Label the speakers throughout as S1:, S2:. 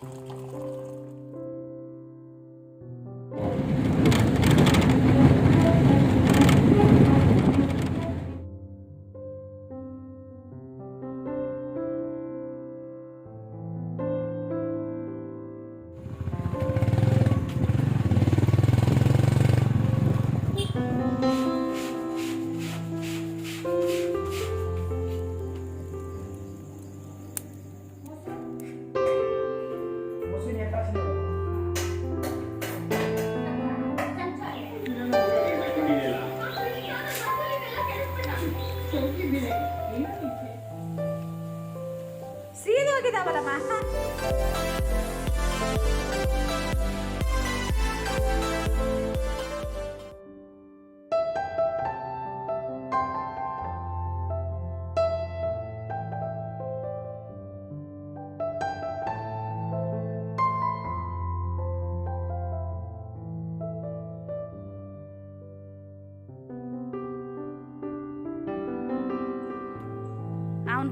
S1: Thank you.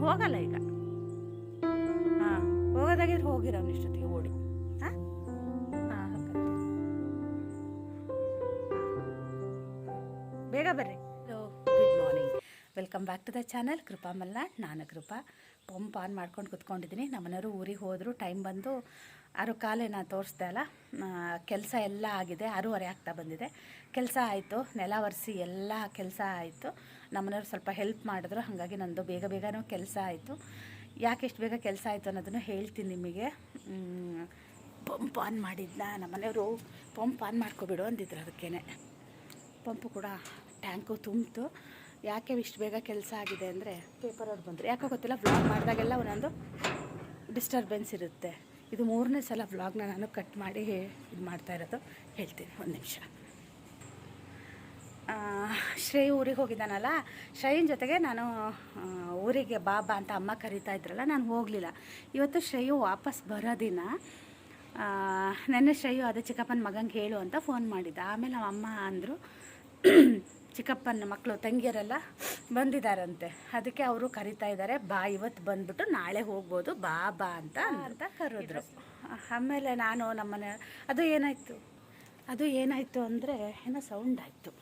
S1: ಹೋಗಲ್ಲ ಈಗ. ಹಾಂ ಹೋಗೋದಾಗಿದ್ರೆ ಹೋಗಿರೋ ಇಷ್ಟೊತ್ತಿಗೆ ಓಡಿ. ಹಾಂ? ಹಾಂ ಬೇಗ ಬರ್ರಿ. Good morning welcome back to the channel Krupa Malnad ನಾನು ಕೃಪಾ ಪಂಪ್ ಆನ್ ಮಾಡ್ಕೊಂಡು ಕುತ್ಕೊಂಡಿದ್ದೀನಿ. ನಮ್ಮನೆಯವರು ಊರಿಗೆ ಹೋದರು ಟೈಮ್ ಬಂದು ಆರು ಕಾಲೇ ನಾನು ತೋರಿಸ್ದೆ ಅಲ್ಲ ಕೆಲಸ ಎಲ್ಲ ಆಗಿದೆ, ಆರೂವರೆ ಆಗ್ತಾ ಬಂದಿದೆ. ಕೆಲಸ ಆಯಿತು, ನೆಲ ಒರೆಸಿ ಎಲ್ಲ ಕೆಲಸ ಆಯಿತು. ನಮ್ಮನೆಯವರು ಸ್ವಲ್ಪ ಹೆಲ್ಪ್ ಮಾಡಿದ್ರು, ಹಾಗಾಗಿ ನಂದು ಬೇಗ ಬೇಗನೂ ಕೆಲಸ ಆಯಿತು. ಯಾಕೆ ಎಷ್ಟು ಬೇಗ ಕೆಲಸ ಆಯಿತು ಅನ್ನೋದನ್ನು ಹೇಳ್ತೀನಿ ನಿಮಗೆ. ಪಂಪ್ ಆನ್ ಮಾಡಿದ್ನ, ನಮ್ಮನೆಯವರು ಪಂಪ್ ಆನ್ ಮಾಡ್ಕೊಬಿಡು ಅಂದಿದ್ರು ಅದಕ್ಕೇ ಪಂಪು ಕೂಡ ಟ್ಯಾಂಕು ತುಂಬಿತು. ಯಾಕೆ ಇಷ್ಟು ಬೇಗ ಕೆಲಸ ಆಗಿದೆ ಅಂದರೆ ಪೇಪರ್ ಅವ್ರು ಬಂದರು. ಯಾಕೋ ಗೊತ್ತಿಲ್ಲ ವ್ಲಾಗ್ ಮಾಡಿದಾಗೆಲ್ಲ ಒಂದೊಂದು ಡಿಸ್ಟರ್ಬೆನ್ಸ್ ಇರುತ್ತೆ. ಇದು ಮೂರನೇ ಸಲ ವ್ಲಾಗ್ನ ನಾನು ಕಟ್ ಮಾಡಿ ಇದು ಮಾಡ್ತಾ ಇರೋದು. ಹೇಳ್ತೀನಿ, ಒಂದು ನಿಮಿಷ. ಶ್ರೇಯ್ ಊರಿಗೆ ಹೋಗಿದ್ದಾನಲ್ಲ? ಶ್ರೇಯನ್ ಜೊತೆಗೆ ನಾನು ಊರಿಗೆ ಬಾಬಾ ಅಂತ ಅಮ್ಮ ಕರೀತಾ ಇದ್ರಲ್ಲ, ನಾನು ಹೋಗಲಿಲ್ಲ. ಇವತ್ತು ಶ್ರೇಯು ವಾಪಸ್ ಬರೋ ದಿನ ನೆನ್ನೆ ಶ್ರೇಯು ಅದೇ ಚಿಕ್ಕಪ್ಪನ ಮಗಂಗೆ ಹೇಳು ಅಂತ ಫೋನ್ ಮಾಡಿದ್ದ. ಆಮೇಲೆ ಅಮ್ಮ ಅಂದರು ಚಿಕ್ಕಪ್ಪನ ಮಕ್ಕಳು ತಂಗಿಯರೆಲ್ಲ ಬಂದಿದ್ದಾರಂತೆ ಅದಕ್ಕೆ ಅವರು ಕರಿತಾ ಇದ್ದಾರೆ ಬಾ ಇವತ್ತು ಬಂದ್ಬಿಟ್ಟು ನಾಳೆ ಹೋಗ್ಬೋದು ಬಾ ಬಾ ಅಂತ ಅಂತ ಕರೆದ್ರು. ಆಮೇಲೆ ನಾನು ನಮ್ಮನೆ ಅದು ಏನಾಯಿತು? ಅದು ಏನಾಯಿತು ಅಂದರೆ ಏನೋ ಸೌಂಡ್ ಆಯಿತು.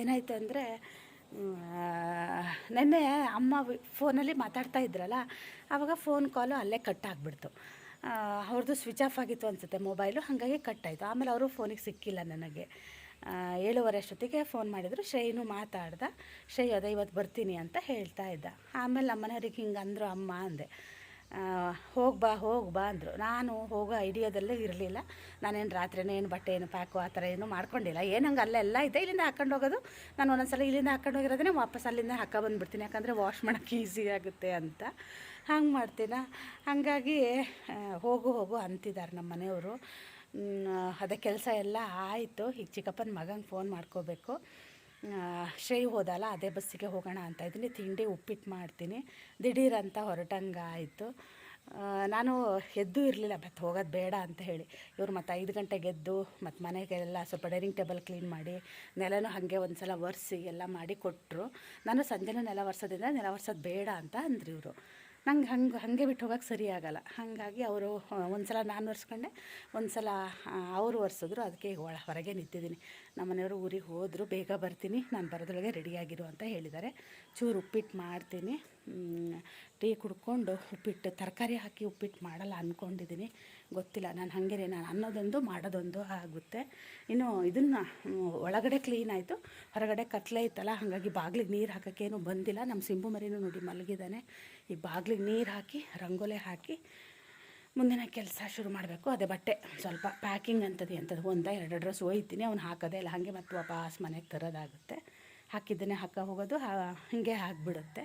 S1: ಏನಾಯಿತು ಅಂದರೆ ನೆನ್ನೆ ಅಮ್ಮ ಫೋನಲ್ಲಿ ಮಾತಾಡ್ತಾ ಇದ್ರಲ್ಲ ಆವಾಗ ಫೋನ್ ಕಾಲು ಅಲ್ಲೇ ಕಟ್ ಆಗಿಬಿಡ್ತು. ಅವ್ರದ್ದು ಸ್ವಿಚ್ ಆಫ್ ಆಗಿತ್ತು ಅನಿಸುತ್ತೆ ಮೊಬೈಲು ಹಾಗಾಗಿ ಕಟ್ ಆಯಿತು. ಆಮೇಲೆ ಅವರು ಫೋನಿಗೆ ಸಿಕ್ಕಿಲ್ಲ ನನಗೆ. ಏಳುವರೆ ಅಷ್ಟೊತ್ತಿಗೆ ಫೋನ್ ಮಾಡಿದರು. ಶ್ರೇಯನು ಮಾತಾಡ್ದ, ಶ್ರೇಯ್, ಅದೇ ಇವತ್ತು ಬರ್ತೀನಿ ಅಂತ ಹೇಳ್ತಾ ಇದ್ದ. ಆಮೇಲೆ ನಮ್ಮ ಮನೆಯವ್ರಿಗೆ ಹಿಂಗೆ ಅಂದರು, ಅಮ್ಮ, ಅಂದೆ. ಹೋಗಿ ಬಾ ಹೋಗಿ ಬಾ, ಅಂದರು. ನಾನು ಹೋಗೋ ಐಡಿಯಾದಲ್ಲೇ ಇರಲಿಲ್ಲ. ನಾನೇನು ರಾತ್ರಿನೇ ಏನು ಬಟ್ಟೆ, ಏನು ಪ್ಯಾಕು, ಆ ಥರ ಏನು ಮಾಡ್ಕೊಂಡಿಲ್ಲ. ಏನು ಹಂಗೆ ಅಲ್ಲೆಲ್ಲ ಇದೆ ಇಲ್ಲಿಂದ ಹಾಕೊಂಡು ಹೋಗೋದು. ನಾನು ಒಂದೊಂದ್ಸಲ ಇಲ್ಲಿಂದ ಹಾಕೊಂಡು ಹೋಗಿರೋದನ್ನೇ ವಾಪಸ್ ಅಲ್ಲಿಂದ ಹಾಕ ಬಂದುಬಿಡ್ತೀನಿ. ಯಾಕಂದರೆ ವಾಶ್ ಮಾಡೋಕ್ಕೆ ಈಸಿ ಆಗುತ್ತೆ ಅಂತ. ಹಂಗೆ ಮಾಡ್ತೀನ. ಹಾಗಾಗಿ ಹೋಗು ಹೋಗು ಅಂತಿದ್ದಾರೆ ನಮ್ಮ ಮನೆಯವರು ಅದೇ ಕೆಲಸ ಎಲ್ಲ ಆಯಿತು. ಈಗ ಚಿಕ್ಕಪ್ಪನ ಮಗಂಗೆ ಫೋನ್ ಮಾಡ್ಕೋಬೇಕು. ಶ್ರೇ ಶ್ರೇಯ್ ಹೋದಲ್ಲ, ಅದೇ ಬಸ್ಸಿಗೆ ಹೋಗೋಣ ಅಂತ ಇದ್ದೀನಿ. ತಿಂಡಿ ಉಪ್ಪಿಟ್ಟು ಮಾಡ್ತೀನಿ. ದಿಢೀರ್ ಅಂತ ಹೊರಟಂಗೆ ಆಯಿತು ನಾನು ಎದ್ದು ಇರಲಿಲ್ಲ ಮತ್ತು ಹೋಗೋದು ಬೇಡ ಅಂತ ಹೇಳಿ. ಇವರು ಮತ್ತು ಐದು ಗಂಟೆಗೆ ಎದ್ದು, ಮತ್ತು ಮನೆಗೆಲ್ಲ ಸ್ವಲ್ಪ ಡೈನಿಂಗ್ ಟೇಬಲ್ ಕ್ಲೀನ್ ಮಾಡಿ, ನೆಲನೂ ಹಾಗೆ ಒಂದು ಸಲ ಒರೆಸಿ ಎಲ್ಲ ಮಾಡಿ ಕೊಟ್ಟರು ನಾನು ಸಂಜೆನೂ ನೆಲ ಒರೆಸೋದ್ರಿಂದ ನೆಲ ಒರೆಸೋದು ಬೇಡ ಅಂತ ಅಂದ್ರಿ ಇವರು. ನಂಗೆ ಹಂಗೆ, ಹಾಗೆ ಬಿಟ್ಟು ಹೋಗೋಕೆ ಸರಿ ಆಗೋಲ್ಲ. ಹಾಗಾಗಿ ಅವರು ಒಂದು ಸಲ ನಾನು ಒರೆಸ್ಕೊಂಡೆ ಒಂದು ಸಲ ಅವರು ಒರೆಸಿದ್ರು, ಅದಕ್ಕೆ ಒಳ, ಹೊರಗೆ ನಿಂತಿದ್ದೀನಿ. ನಮ್ಮ ಮನೆಯವರು ಊರಿಗೆ ಹೋದರು, ಬೇಗ ಬರ್ತೀನಿ, ನಾನು ಬರೋದ್ರೊಳಗೆ ರೆಡಿಯಾಗಿರು ಅಂತ ಹೇಳಿದ್ದಾರೆ. ಚೂರು ಉಪ್ಪಿಟ್ಟು ಮಾಡ್ತೀನಿ. ಟೀ ಕುಡ್ಕೊಂಡು ಉಪ್ಪಿಟ್ಟು, ತರಕಾರಿ ಹಾಕಿ ಉಪ್ಪಿಟ್ಟು ಮಾಡಲ್ಲ ಅಂದ್ಕೊಂಡಿದ್ದೀನಿ ಗೊತ್ತಿಲ್ಲ. ನಾನು ಹಾಗೇನೆ ನಾನು ಅನ್ನೋದೊಂದು ಮಾಡೋದೊಂದು ಆಗುತ್ತೆ. ಇನ್ನು ಇದನ್ನು ಒಳಗಡೆ ಕ್ಲೀನ್ ಆಯಿತು. ಹೊರಗಡೆ ಕತ್ಲೆ ಇತ್ತಲ್ಲ, ಹಾಗಾಗಿ ಬಾಗಿಲಿಗೆ ನೀರು ಹಾಕೋಕ್ಕೇನು ಬಂದಿಲ್ಲ. ನಮ್ಮ ಸಿಂಬು ಮರಿನೂ ನೋಡಿ ಮಲಗಿದ್ದಾನೆ ಈ ಬಾಗಿಲಿಗೆ ನೀರು ಹಾಕಿ, ರಂಗೋಲೆ ಹಾಕಿ, ಮುಂದಿನ ಕೆಲಸ ಶುರು ಮಾಡಬೇಕು. ಅದೇ ಬಟ್ಟೆ, ಸ್ವಲ್ಪ ಪ್ಯಾಕಿಂಗ್ ಅಂತದ್ದು ಎಂಥದ್ದು ಒಂದ, ಎರಡು ಡ್ರೆಸ್ ಒಯ್ತೀನಿ, ಅವ್ನು ಹಾಕೋದೇ ಇಲ್ಲ. ಹಾಗೆ ಮತ್ತು ವಾಪಸ್ ಮನೆಗೆ ತರೋದಾಗುತ್ತೆ. ಹಾಕಿದ್ದನ್ನೇ ಹಾಕ ಹೋಗೋದು ಹೀಗೆ ಆಗಿಬಿಡುತ್ತೆ.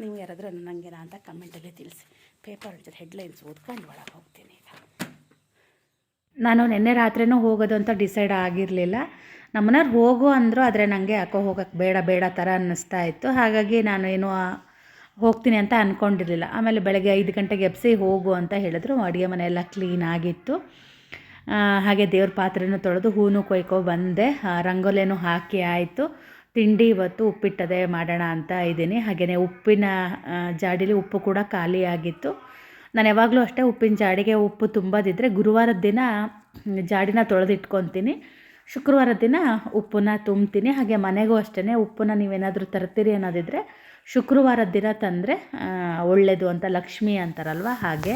S1: ನೀವು ಯಾರಾದರೂ ನನಗೇನ ಅಂತ ಕಮೆಂಟಲ್ಲಿ ತಿಳಿಸಿ. ಪೇಪರ್ ಜೊತೆ ಹೆಡ್ಲೈನ್ಸ್ ಓದ್ಕೊಂಡು ಒಳಗೆ ಹೋಗ್ತೀನಿ.
S2: ನಾನು ನಿನ್ನೆ ರಾತ್ರಿನೂ ಹೋಗೋದು ಅಂತ ಡಿಸೈಡ್ ಆಗಿರಲಿಲ್ಲ. ನಮ್ಮನೆಯವ್ರು ಹೋಗು ಅಂದರು ಆದರೆ ನನಗೆ ಯಾಕೋ ಹೋಗೋಕ್ಕೆ ಬೇಡ ಬೇಡ ಥರ ಅನ್ನಿಸ್ತಾ ಇತ್ತು. ಹಾಗಾಗಿ ನಾನು ಏನು ಹೋಗ್ತೀನಿ ಅಂತ ಅಂದ್ಕೊಂಡಿರಲಿಲ್ಲ ಆಮೇಲೆ ಬೆಳಗ್ಗೆ ಐದು ಗಂಟೆಗೆ ಎಬ್ಸಿ ಹೋಗು ಅಂತ ಹೇಳಿದ್ರು. ಅಡುಗೆ ಮನೆಯೆಲ್ಲ ಕ್ಲೀನ್ ಆಗಿತ್ತು. ಹಾಗೆ ದೇವ್ರ ಪಾತ್ರೆನೂ ತೊಳೆದು ಹೂನು ಕೊಯ್ಕೊ ಬಂದೆ. ರಂಗೋಲಿನೂ ಹಾಕಿ ಆಯಿತು. ತಿಂಡಿ ಇವತ್ತು ಉಪ್ಪಿಟ್ಟದೆ ಮಾಡೋಣ ಅಂತ ಇದ್ದೀನಿ. ಹಾಗೆಯೇ ಉಪ್ಪಿನ ಜಾಡಿಲಿ ಉಪ್ಪು ಕೂಡ ಖಾಲಿ ಆಗಿತ್ತು ನಾನು ಯಾವಾಗಲೂ ಅಷ್ಟೇ ಉಪ್ಪಿನ ಜಾಡಿಗೆ ಉಪ್ಪು ತುಂಬೋದಿದ್ರೆ ಗುರುವಾರದ ದಿನ ಜಾಡಿನ ತೊಳೆದಿಟ್ಕೊತೀನಿ. ಶುಕ್ರವಾರದ ದಿನ ಉಪ್ಪನ್ನ ತುಂಬ್ತೀನಿ. ಹಾಗೆ ಮನೆಗೂ ಅಷ್ಟೇ ಉಪ್ಪನ್ನ ನೀವೇನಾದರೂ ತರ್ತೀರಿ ಅನ್ನೋದಿದ್ರೆ ಶುಕ್ರವಾರದ ದಿನ ತಂದರೆ ಒಳ್ಳೆಯದು ಅಂತ ಲಕ್ಷ್ಮಿ ಅಂತಾರಲ್ವ? ಹಾಗೆ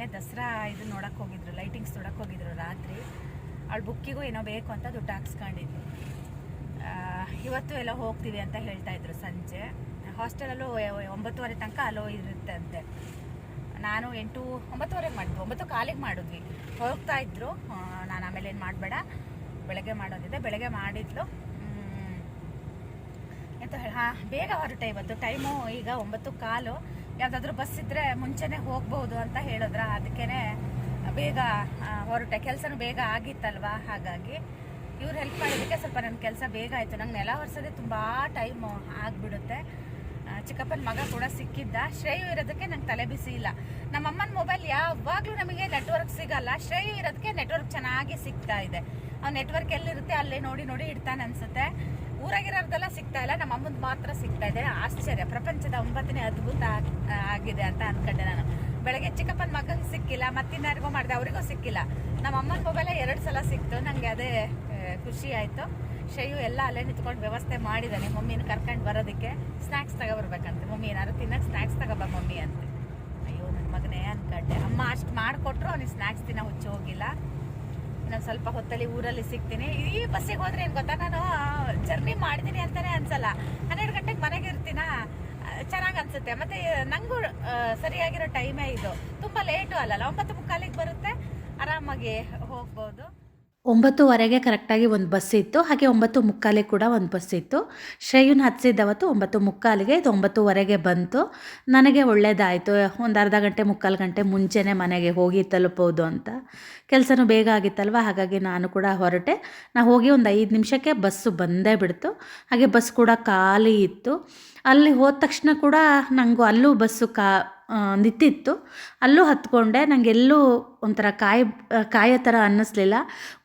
S3: ನಿನ್ನೆ
S1: ದಸರಾ ಇದು ನೋಡಕ್ಕೆ ಹೋಗಿದ್ರು ಲೈಟಿಂಗ್ಸ್ ನೋಡಕ್ಕೆ ಹೋಗಿದ್ರು ರಾತ್ರಿ. ಅವಳು ಬುಕ್ಕಿಗೂ ಏನೋ ಬೇಕು ಅಂತ ದುಡ್ಡು ಹಾಕ್ಸ್ಕೊಂಡಿದ್ವಿ. ಇವತ್ತು ಎಲ್ಲ ಹೋಗ್ತೀವಿ ಅಂತ ಹೇಳ್ತಾ ಇದ್ರು ಸಂಜೆ. ಹಾಸ್ಟೆಲಲ್ಲೂ ಒಂಬತ್ತುವರೆ ತನಕ ಅಲೋ ಇರುತ್ತೆ ಅಂತೆ. ನಾನು ಎಂಟು ಒಂಬತ್ತುವರೆಗೆ ಮಾಡಿದ್ವಿ, ಒಂಬತ್ತು ಕಾಲಿಗೆ ಮಾಡಿದ್ವಿ. ಹೋಗ್ತಾ ಇದ್ರು. ನಾನು ಆಮೇಲೆ ಏನು ಮಾಡಬೇಡ, ಬೆಳಗ್ಗೆ ಮಾಡೋದಿದೆ, ಬೆಳಗ್ಗೆ ಮಾಡಿದ್ಲು. ಎಂತ ಹೇಳಿ, ಹಾಂ, ಬೇಗ ಹೊರಟೆ ಇವತ್ತು. ಟೈಮು ಈಗ ಒಂಬತ್ತು ಕಾಲು. ಯಾವುದಾದ್ರೂ ಬಸ್ ಇದ್ದರೆ ಮುಂಚೆನೇ ಹೋಗ್ಬೋದು ಅಂತ ಹೇಳಿದ್ರ. ಅದಕ್ಕೇ ಬೇಗ ಹೊರಟೆ. ಕೆಲಸನೂ ಬೇಗ ಆಗಿತ್ತಲ್ವಾ? ಹಾಗಾಗಿ ಇವ್ರು ಹೆಲ್ಪ್ ಮಾಡಿದ್ದಕ್ಕೆ ಸ್ವಲ್ಪ ನನ್ನ ಕೆಲಸ ಬೇಗ ಆಯಿತು. ನಂಗೆ ನೆಲ ಒರೆಸೋದೇ ತುಂಬ ಟೈಮ್ ಆಗಿಬಿಡುತ್ತೆ. ಚಿಕ್ಕಪ್ಪನ ಮಗ ಕೂಡ ಸಿಕ್ಕಿದ್ದ. ಶ್ರೇಯು ಇರೋದಕ್ಕೆ ನಂಗೆ ತಲೆ ಬಿಸಿ ಇಲ್ಲ. ನಮ್ಮಮ್ಮನ ಮೊಬೈಲ್ ಯಾವಾಗಲೂ ನಮಗೆ ನೆಟ್ವರ್ಕ್ ಸಿಗಲ್ಲ. ಶ್ರೇಯು ಇರೋದಕ್ಕೆ ನೆಟ್ವರ್ಕ್ ಚೆನ್ನಾಗಿ ಸಿಗ್ತಾ ಇದೆ. ಆ ನೆಟ್ವರ್ಕ್ ಎಲ್ಲಿರುತ್ತೆ? ಅಲ್ಲೇ ನೋಡಿ ನೋಡಿ ಇಡ್ತಾನೆ ಅನ್ಸುತ್ತೆ. ಊರಾಗಿರೋರ್ದೆಲ್ಲ ಸಿಗ್ತಾ ಇಲ್ಲ, ನಮ್ಮ ಅಮ್ಮಂದು ಮಾತ್ರ ಸಿಗ್ತಾ ಇದೆ. ಆಶ್ಚರ್ಯ, ಪ್ರಪಂಚದ ಒಂಬತ್ತನೇ ಅದ್ಭುತ ಆಗ್- ಆಗಿದೆ ಅಂತ ಅನ್ಕೊಂಡೆ ನಾನು. ಬೆಳಗ್ಗೆ ಚಿಕ್ಕಪ್ಪನ ಮಗನಿಗೆ ಸಿಕ್ಕಿಲ್ಲ, ಮತ್ತಿನ್ಯಾರಿಗೂ ಮಾಡಿದೆ, ಅವರಿಗೂ ಸಿಕ್ಕಿಲ್ಲ. ನಮ್ಮ ಅಮ್ಮನ ಮೊಬೈಲೇ ಎರಡು ಸಲ ಸಿಕ್ತು ನನಗೆ ಅದೇ ಖುಷಿ ಆಯಿತು. ಶೈಯು ಎಲ್ಲ ಅಲ್ಲೇ ನಿಂತ್ಕೊಂಡು ವ್ಯವಸ್ಥೆ ಮಾಡಿದ್ದಾನೆ ಮಮ್ಮಿನ ಕರ್ಕೊಂಡು ಬರೋದಕ್ಕೆ. ಸ್ನ್ಯಾಕ್ಸ್ ತಗೊಬರ್ಬೇಕಂತೆ. ಮಮ್ಮಿ, ಏನಾದ್ರು ತಿನ್ನಕ್ಕೆ ಸ್ನ್ಯಾಕ್ಸ್ ತಗೋಬ ಮಮ್ಮಿ ಅಂತೆ. ಅಯ್ಯೋ ನನ್ನ ಮಗನೇ ಅನ್ಕಂಡೆ. ಅಮ್ಮ ಅಷ್ಟು ಮಾಡಿಕೊಟ್ರು, ಅವ್ನಿಗೆ ಸ್ನ್ಯಾಕ್ಸ್ ತಿನ್ನೋ ಹುಚ್ಚು ಹೋಗಿಲ್ಲ. ಇನ್ನೊಂದು ಸ್ವಲ್ಪ ಹೊತ್ತಲ್ಲಿ ಊರಲ್ಲಿ ಸಿಗ್ತೀನಿ. ಈ ಬಸ್ಸಿಗೆ ಹೋದ್ರೆ ಏನು ಗೊತ್ತಾ? ನಾನು ಜರ್ನಿ ಮಾಡಿದ್ದೀನಿ ಅಂತಾನೆ ಅನ್ಸಲ್ಲ. ಹನ್ನೆರಡು ಗಂಟೆಗೆ ಮನೆಗೆ ಇರ್ತೀನಾ? ಚೆನ್ನಾಗಿ ಅನ್ಸುತ್ತೆ. ಮತ್ತೆ, ನಂಗೂ ಸರಿಯಾಗಿರೋ ಟೈಮೇ ಇದು. ತುಂಬ ಲೇಟು ಅಲ್ಲಲ್ಲ ಒಂಬತ್ತು ಮುಕ್ಕಾಲಿಗೆ ಬರುತ್ತೆ. ಆರಾಮಾಗಿ
S2: ಒಂಬತ್ತುವರೆಗೆ ಕರೆಕ್ಟಾಗಿ ಒಂದು ಬಸ್ ಇತ್ತು. ಹಾಗೆ ಒಂಬತ್ತು ಮುಕ್ಕಾಲಿಗೆ ಕೂಡ ಒಂದು ಬಸ್ ಇತ್ತು. ಶ್ರೇಯುನ್ ಹತ್ತಿಸಿದ್ದವತ್ತು ಒಂಬತ್ತು ಮುಕ್ಕಾಲಿಗೆ ಇದು ಒಂಬತ್ತುವರೆಗೆ ಬಂತು. ನನಗೆ ಒಳ್ಳೇದಾಯಿತು. ಒಂದು ಅರ್ಧ ಗಂಟೆ, ಮುಕ್ಕಾಲು ಗಂಟೆ ಮುಂಚೆನೇ ಮನೆಗೆ ಹೋಗಿ ತಲುಪೋದು ಅಂತ. ಕೆಲಸನೂ ಬೇಗ ಆಗಿತ್ತಲ್ವ? ಹಾಗಾಗಿ ನಾನು ಕೂಡ ಹೊರಟೆ. ನಾ ಹೋಗಿ ಒಂದು ಐದು ನಿಮಿಷಕ್ಕೆ ಬಸ್ಸು ಬಂದೇ ಬಿಡ್ತು. ಹಾಗೆ ಬಸ್ ಕೂಡ ಖಾಲಿ ಇತ್ತು. ಅಲ್ಲಿ ಹೋದ ತಕ್ಷಣ ಕೂಡ ನನಗೂ ಅಲ್ಲೂ ಬಸ್ಸು ಕಾ ನಿಂತಿತ್ತು. ಅಲ್ಲೂ ಹತ್ಕೊಂಡೆ. ನನಗೆ ಎಲ್ಲೂ ಒಂಥರ ಕಾಯಿ, ಕಾಯೋ ಥರ ಅನ್ನಿಸ್ಲಿಲ್ಲ.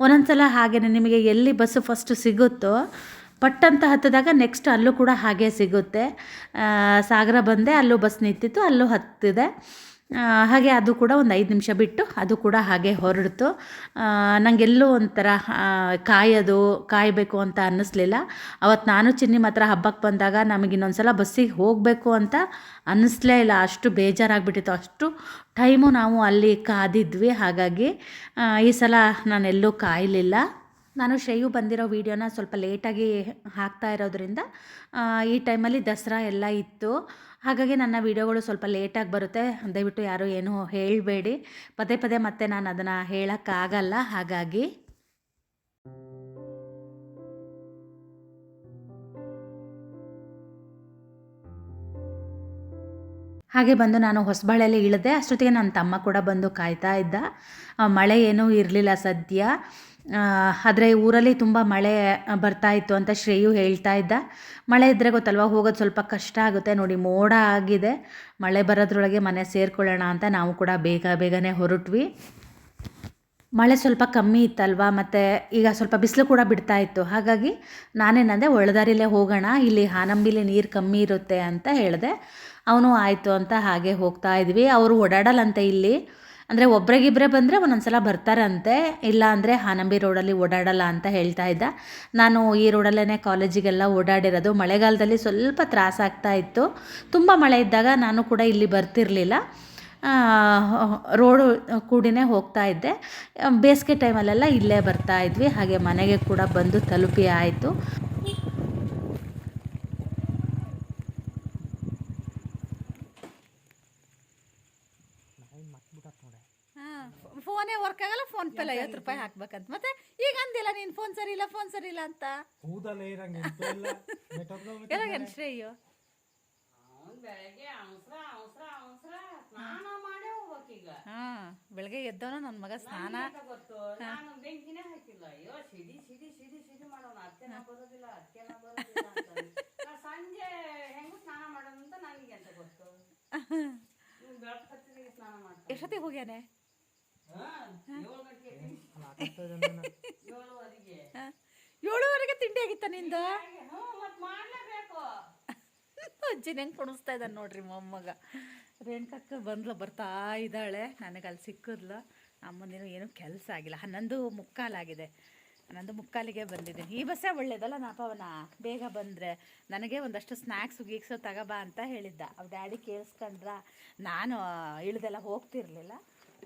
S2: ಒಂದೊಂದು ಸಲ ಹಾಗೆಯೇ ನಿಮಗೆ ಎಲ್ಲಿ ಬಸ್ಸು ಫಸ್ಟು ಸಿಗುತ್ತೋ ಪಟ್ಟಂತ ಹತ್ತಿದಾಗ ನೆಕ್ಸ್ಟ್ ಅಲ್ಲೂ ಕೂಡ ಹಾಗೆ ಸಿಗುತ್ತೆ. ಸಾಗರ ಬಂದೆ, ಅಲ್ಲೂ ಬಸ್ ನಿಂತಿತ್ತು, ಅಲ್ಲೂ ಹತ್ತಿದೆ. ಹಾಗೆ ಅದು ಕೂಡ ಒಂದು ಐದು ನಿಮಿಷ ಬಿಟ್ಟು ಅದು ಕೂಡ ಹಾಗೆ ಹೊರಡ್ತು. ನನಗೆಲ್ಲೂ ಒಂಥರ ಕಾಯೋದು, ಕಾಯಬೇಕು ಅಂತ ಅನ್ನಿಸ್ಲಿಲ್ಲ. ಅವತ್ತು ನಾನು ಚಿನ್ನಿ ಮಾತ್ರ ಹಬ್ಬಕ್ಕೆ ಬಂದಾಗ ನಮಗೆ ಇನ್ನೊಂದ್ಸಲ ಬಸ್ಸಿಗೆ ಹೋಗಬೇಕು ಅಂತ ಅನ್ನಿಸ್ಲೇ ಇಲ್ಲ. ಅಷ್ಟು ಬೇಜಾರಾಗ್ಬಿಟ್ಟಿತ್ತು. ಅಷ್ಟು ಟೈಮು ನಾವು ಅಲ್ಲಿ ಕಾದಿದ್ವಿ. ಹಾಗಾಗಿ ಈ ಸಲ ನಾನೆಲ್ಲೂ ಕಾಯಲಿಲ್ಲ. ನಾನು ಶ್ರೇಯು ಬಂದಿರೋ ವೀಡಿಯೋನ ಸ್ವಲ್ಪ ಲೇಟಾಗಿ ಹಾಕ್ತಾ ಇರೋದ್ರಿಂದ ಈ ಟೈಮಲ್ಲಿ ದಸರಾ ಎಲ್ಲ ಇತ್ತು. ಹಾಗಾಗಿ ನನ್ನ ವೀಡಿಯೋಗಳು ಸ್ವಲ್ಪ ಲೇಟಾಗಿ ಬರುತ್ತೆ. ದಯವಿಟ್ಟು ಯಾರು ಏನೂ ಹೇಳಬೇಡಿ. ಪದೇ ಪದೇ ಮತ್ತೆ ನಾನು ಅದನ್ನು ಹೇಳೋಕ್ಕಾಗಲ್ಲ. ಹಾಗಾಗಿ ಹಾಗೆ ಬಂದು ನಾನು ಹೊಸಬಾಳೆಯಲ್ಲಿ ಇಳಿದೆ. ಅಷ್ಟೊತ್ತಿಗೆ ನನ್ನ ತಮ್ಮ ಕೂಡ ಬಂದು ಕಾಯ್ತಾ ಇದ್ದ. ಮಳೆ ಏನೂ ಇರಲಿಲ್ಲ ಸದ್ಯ. ಆದರೆ ಊರಲ್ಲಿ ತುಂಬ ಮಳೆ ಬರ್ತಾ ಇತ್ತು ಅಂತ ಶ್ರೇಯು ಹೇಳ್ತಾ ಇದ್ದ. ಮಳೆ ಇದ್ದರೆ ಗೊತ್ತಲ್ವ, ಹೋಗೋದು ಸ್ವಲ್ಪ ಕಷ್ಟ ಆಗುತ್ತೆ. ನೋಡಿ, ಮೋಡ ಆಗಿದೆ. ಮಳೆ ಬರೋದ್ರೊಳಗೆ ಮನೆ ಸೇರ್ಕೊಳ್ಳೋಣ ಅಂತ ನಾವು ಕೂಡ ಬೇಗ ಬೇಗನೆ ಹೊರಟ್ವಿ. ಮಳೆ ಸ್ವಲ್ಪ ಕಮ್ಮಿ ಇತ್ತಲ್ವಾ, ಮತ್ತು ಈಗ ಸ್ವಲ್ಪ ಬಿಸಿಲು ಕೂಡ ಬಿಡ್ತಾ ಇತ್ತು. ಹಾಗಾಗಿ ನಾನೇನಂದೆ ಒಳದಾರಿಲೇ ಹೋಗೋಣ, ಇಲ್ಲಿ ಹಾನಂಬಿಲಿ ನೀರು ಕಮ್ಮಿ ಇರುತ್ತೆ ಅಂತ ಹೇಳಿದೆ. ಅವನು ಆಯಿತು ಅಂತ ಹಾಗೆ ಹೋಗ್ತಾ ಇದ್ವಿ. ಅವರು ಓಡಾಡಲ್ಲಂತೆ ಇಲ್ಲಿ. ಅಂದರೆ ಒಬ್ರಿಗಿಬ್ಬರೇ ಬಂದರೆ ಒಂದೊಂದ್ಸಲ ಬರ್ತಾರಂತೆ. ಇಲ್ಲ ಅಂದರೆ ಹಾನಂಬಿ ರೋಡಲ್ಲಿ ಓಡಾಡಲ್ಲ ಅಂತ ಹೇಳ್ತಾ ಇದ್ದ. ನಾನು ಈ ರೋಡಲ್ಲೇ ಕಾಲೇಜಿಗೆಲ್ಲ ಓಡಾಡಿರೋದು. ಮಳೆಗಾಲದಲ್ಲಿ ಸ್ವಲ್ಪ ತ್ರಾಸಾಗ್ತಾ ಇತ್ತು. ತುಂಬ ಮಳೆ ಇದ್ದಾಗ ನಾನು ಕೂಡ ಇಲ್ಲಿ ಬರ್ತಿರಲಿಲ್ಲ. ರೋಡು ಕೂಡಿನೇ ಹೋಗ್ತಾ ಇದ್ದೆ. ಬೇಸಿಗೆ ಟೈಮಲ್ಲೆಲ್ಲ ಇಲ್ಲೇ ಬರ್ತಾ ಇದ್ವಿ. ಹಾಗೆ ಮನೆಗೆ ಕೂಡ ಬಂದು ತಲುಪಿ ಆಯಿತು
S1: ಹಾಂ ಫೋನೇ ವರ್ಕ್ ಆಗಲ್ಲ ಫೋನ್ ಪೇಲ ಐವತ್ತು ರೂಪಾಯಿ ಹಾಕ್ಬೇಕಂತ. ಮತ್ತೆ ಈಗ ಅಂದಿಲ್ಲ ನೀನು ಫೋನ್ ಸರಿ ಇಲ್ಲ ಫೋನ್ ಸರಿ ಇಲ್ಲ ಅಂತ?
S3: ಹೌದಲ್ಲ ಇರಂಗೆ
S1: ಶ್ರೇಯು. ಹಾಂ ಬೆಳಗ್ಗೆ ಎದ್ದವನ ನನ್ನ ಮಗ ಸ್ನಾನ.
S4: ಸಂಜೆ ಹೆಂಗೂ ನನಗೆ ಅಂತ ಗೊತ್ತು?
S1: ಎಷ್ಟೊತ್ತಿಗೆ ಹೋಗ್ಯಾನೆ?
S4: ಏಳುವರೆಗೆ.
S1: ತಿಂಡಿ ಆಗಿತ್ತ ನಿಂದು?
S4: ಅಜ್ಜಿ
S1: ಅಜ್ಜಿನ ಹೆಂಗೆ ಕುಣಿಸ್ತಾ ಇದ್ದಾನೆ ನೋಡ್ರಿ ಮೊಮ್ಮಗ. ರೇಣುಕಕ್ಕ ಬಂದ್ಲ ಬರ್ತಾ ಇದ್ದಾಳೆ. ನನಗೆ ಅಲ್ಲಿ ಸಿಕ್ಕಿದ್ಲು. ಅಮ್ಮನೇನು ಏನೂ ಕೆಲಸ ಆಗಿಲ್ಲ. ಹನ್ನೊಂದು ಮುಕ್ಕಾಲಾಗಿದೆ. ಹನ್ನೊಂದು ಮುಕ್ಕಾಲಿಗೆ ಬಂದಿದ್ದೀನಿ ಈ ಬಸ್ಸೇ ಒಳ್ಳೇದಲ್ಲ ನಾಪವನ? ಬೇಗ ಬಂದರೆ. ನನಗೆ ಒಂದಷ್ಟು ಸ್ನ್ಯಾಕ್ಸ್ ಗೀಕ್ಸು ತಗೋಬಾ ಅಂತ ಹೇಳಿದ್ದ. ಅವ್ರ ಡ್ಯಾಡಿ ಕೇಳಿಸ್ಕೊಂಡ್ರ. ನಾನು ಇಳ್ದೆಲ್ಲ ಹೋಗ್ತಿರ್ಲಿಲ್ಲ.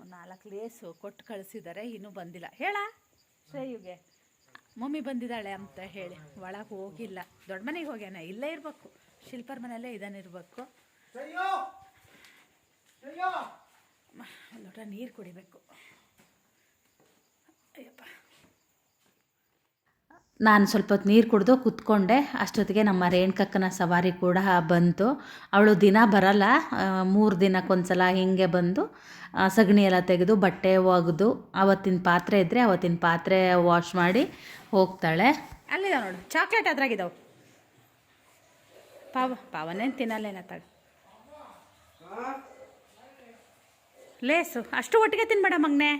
S1: ನಾಲ್ಕು ಲೇಸು ಕೊಟ್ಟು ಕಳಿಸಿದ್ದಾರೆ ಇನ್ನೂ ಬಂದಿಲ್ಲ. ಹೇಳ ಶ್ರೇಯುಗೆ. ಮಮ್ಮಿ ಬಂದಿದ್ದಾಳೆ ಅಂತ ಹೇಳಿ. ಒಳಗೆ ಹೋಗಿಲ್ಲ. ದೊಡ್ಡ ಮನೆಗೆ ಹೋಗ್ಯಾನ ಇಲ್ಲೇ ಇರಬೇಕು. ಶಿಲ್ಪರ್ ಮನೆಯಲ್ಲೇ ಇದಾನಿರ್ಬೇಕು ಇರಬೇಕು. ಲೋಟ ನೀರು ಕುಡಿಬೇಕು. ಅಯ್ಯಪ್ಪ.
S2: ನಾನು ಸ್ವಲ್ಪ ಹೊತ್ತು ನೀರು ಕುಡಿದು ಕೂತ್ಕೊಂಡೆ. ಅಷ್ಟೊತ್ತಿಗೆ ನಮ್ಮ ರೇಣುಕಕ್ಕನ ಸವಾರಿ ಕೂಡ ಬಂತು. ಅವಳು ದಿನ ಬರಲ್ಲ. ಮೂರು ದಿನಕ್ಕೊಂದ್ಸಲ ಹಿಂಗೆ ಬಂದು ಸಗಣಿ ಎಲ್ಲ ತೆಗೆದು ಬಟ್ಟೆ ಒಗೆದು ಅವತ್ತಿನ ಪಾತ್ರೆ ಇದ್ದರೆ ಅವತ್ತಿನ ಪಾತ್ರೆ ವಾಶ್ ಮಾಡಿ ಹೋಗ್ತಾಳೆ.
S1: ಅಲ್ಲಿದ ನೋಡು. ಚಾಕ್ಲೇಟ್ ಅದ್ರಾಗಿದ್ದಾವೆ ಪಾವ, ಪಾವನೇನು ತಿನ್ನಲ್ಲೇನ ತಗ ಲೇಸು, ಅಷ್ಟು ಒಟ್ಟಿಗೆ ತಿನ್ಬೇಡ ಮಗ್ನೆ.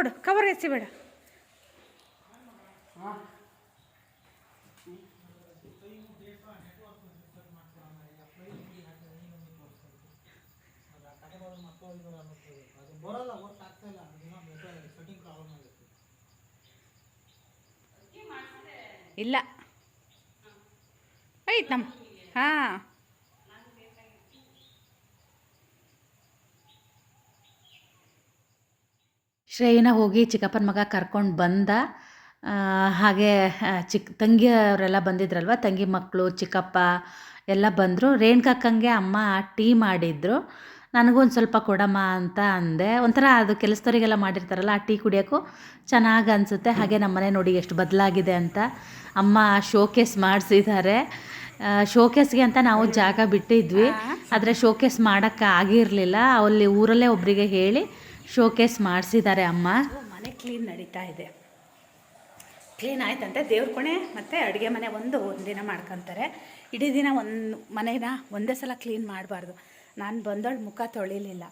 S1: ಕೊಡು ಕವರ್ ಎಸಿಬೇಡ ಇಲ್ಲ. ಐತಮ್ಮ ಹಾಂ.
S2: ಶ್ರೇಯನ ಹೋಗಿ ಚಿಕ್ಕಪ್ಪನ ಮಗ ಕರ್ಕೊಂಡು ಬಂದ. ಹಾಗೆ ಚಿಕ್ಕ ತಂಗಿಯವರೆಲ್ಲ ಬಂದಿದ್ರಲ್ವ? ತಂಗಿ ಮಕ್ಕಳು ಚಿಕ್ಕಪ್ಪ ಎಲ್ಲ ಬಂದರು. ರೇಣುಕಕ್ಕಂಗೆ ಅಮ್ಮ ಟೀ ಮಾಡಿದ್ರು. ಒಂದು ಸ್ವಲ್ಪ ಕೊಡಮ್ಮ ಅಂತ ಅಂದೆ. ಒಂಥರ ಅದು ಕೆಲಸದವರಿಗೆಲ್ಲ ಮಾಡಿರ್ತಾರಲ್ಲ ಆ ಟೀ ಕುಡಿಯೋಕ್ಕೂ ಚೆನ್ನಾಗಿ ಅನಿಸುತ್ತೆ. ಹಾಗೆ ನಮ್ಮ ಮನೆ ನೋಡಿ ಎಷ್ಟು ಬದಲಾಗಿದೆ ಅಂತ ಅಮ್ಮ ಶೋಕೇಸ್ ಮಾಡಿಸಿದ್ದಾರೆ. ಶೋಕೇಸ್ಗೆ ಅಂತ ನಾವು ಜಾಗ ಬಿಟ್ಟಿದ್ವಿ. ಆದರೆ ಶೋಕೇಸ್ ಮಾಡೋಕ್ಕೆ ಆಗಿರಲಿಲ್ಲ ಅಲ್ಲಿ ಊರಲ್ಲೇ ಒಬ್ಬರಿಗೆ ಹೇಳಿ ಶೋಕೇಸ್ ಮಾಡಿಸಿದ್ದಾರೆ ಅಮ್ಮ.
S1: ಮನೆ ಕ್ಲೀನ್ ನಡೀತಾ ಇದೆ. ಕ್ಲೀನ್ ಆಯ್ತಂತೆ? ದೇವ್ರ ಕೊಣೆ ಮತ್ತು ಅಡುಗೆ ಮನೆ ಒಂದು ಒಂದಿನ ಮಾಡ್ಕೊತಾರೆ. ಇಡೀ ದಿನ ಒಂದು ಮನೇನ ಒಂದೇ ಸಲ ಕ್ಲೀನ್ ಮಾಡಬಾರ್ದು. ನಾನು ಬಂದೋಳು ಮುಖ ತೊಳಿಲಿಲ್ಲ.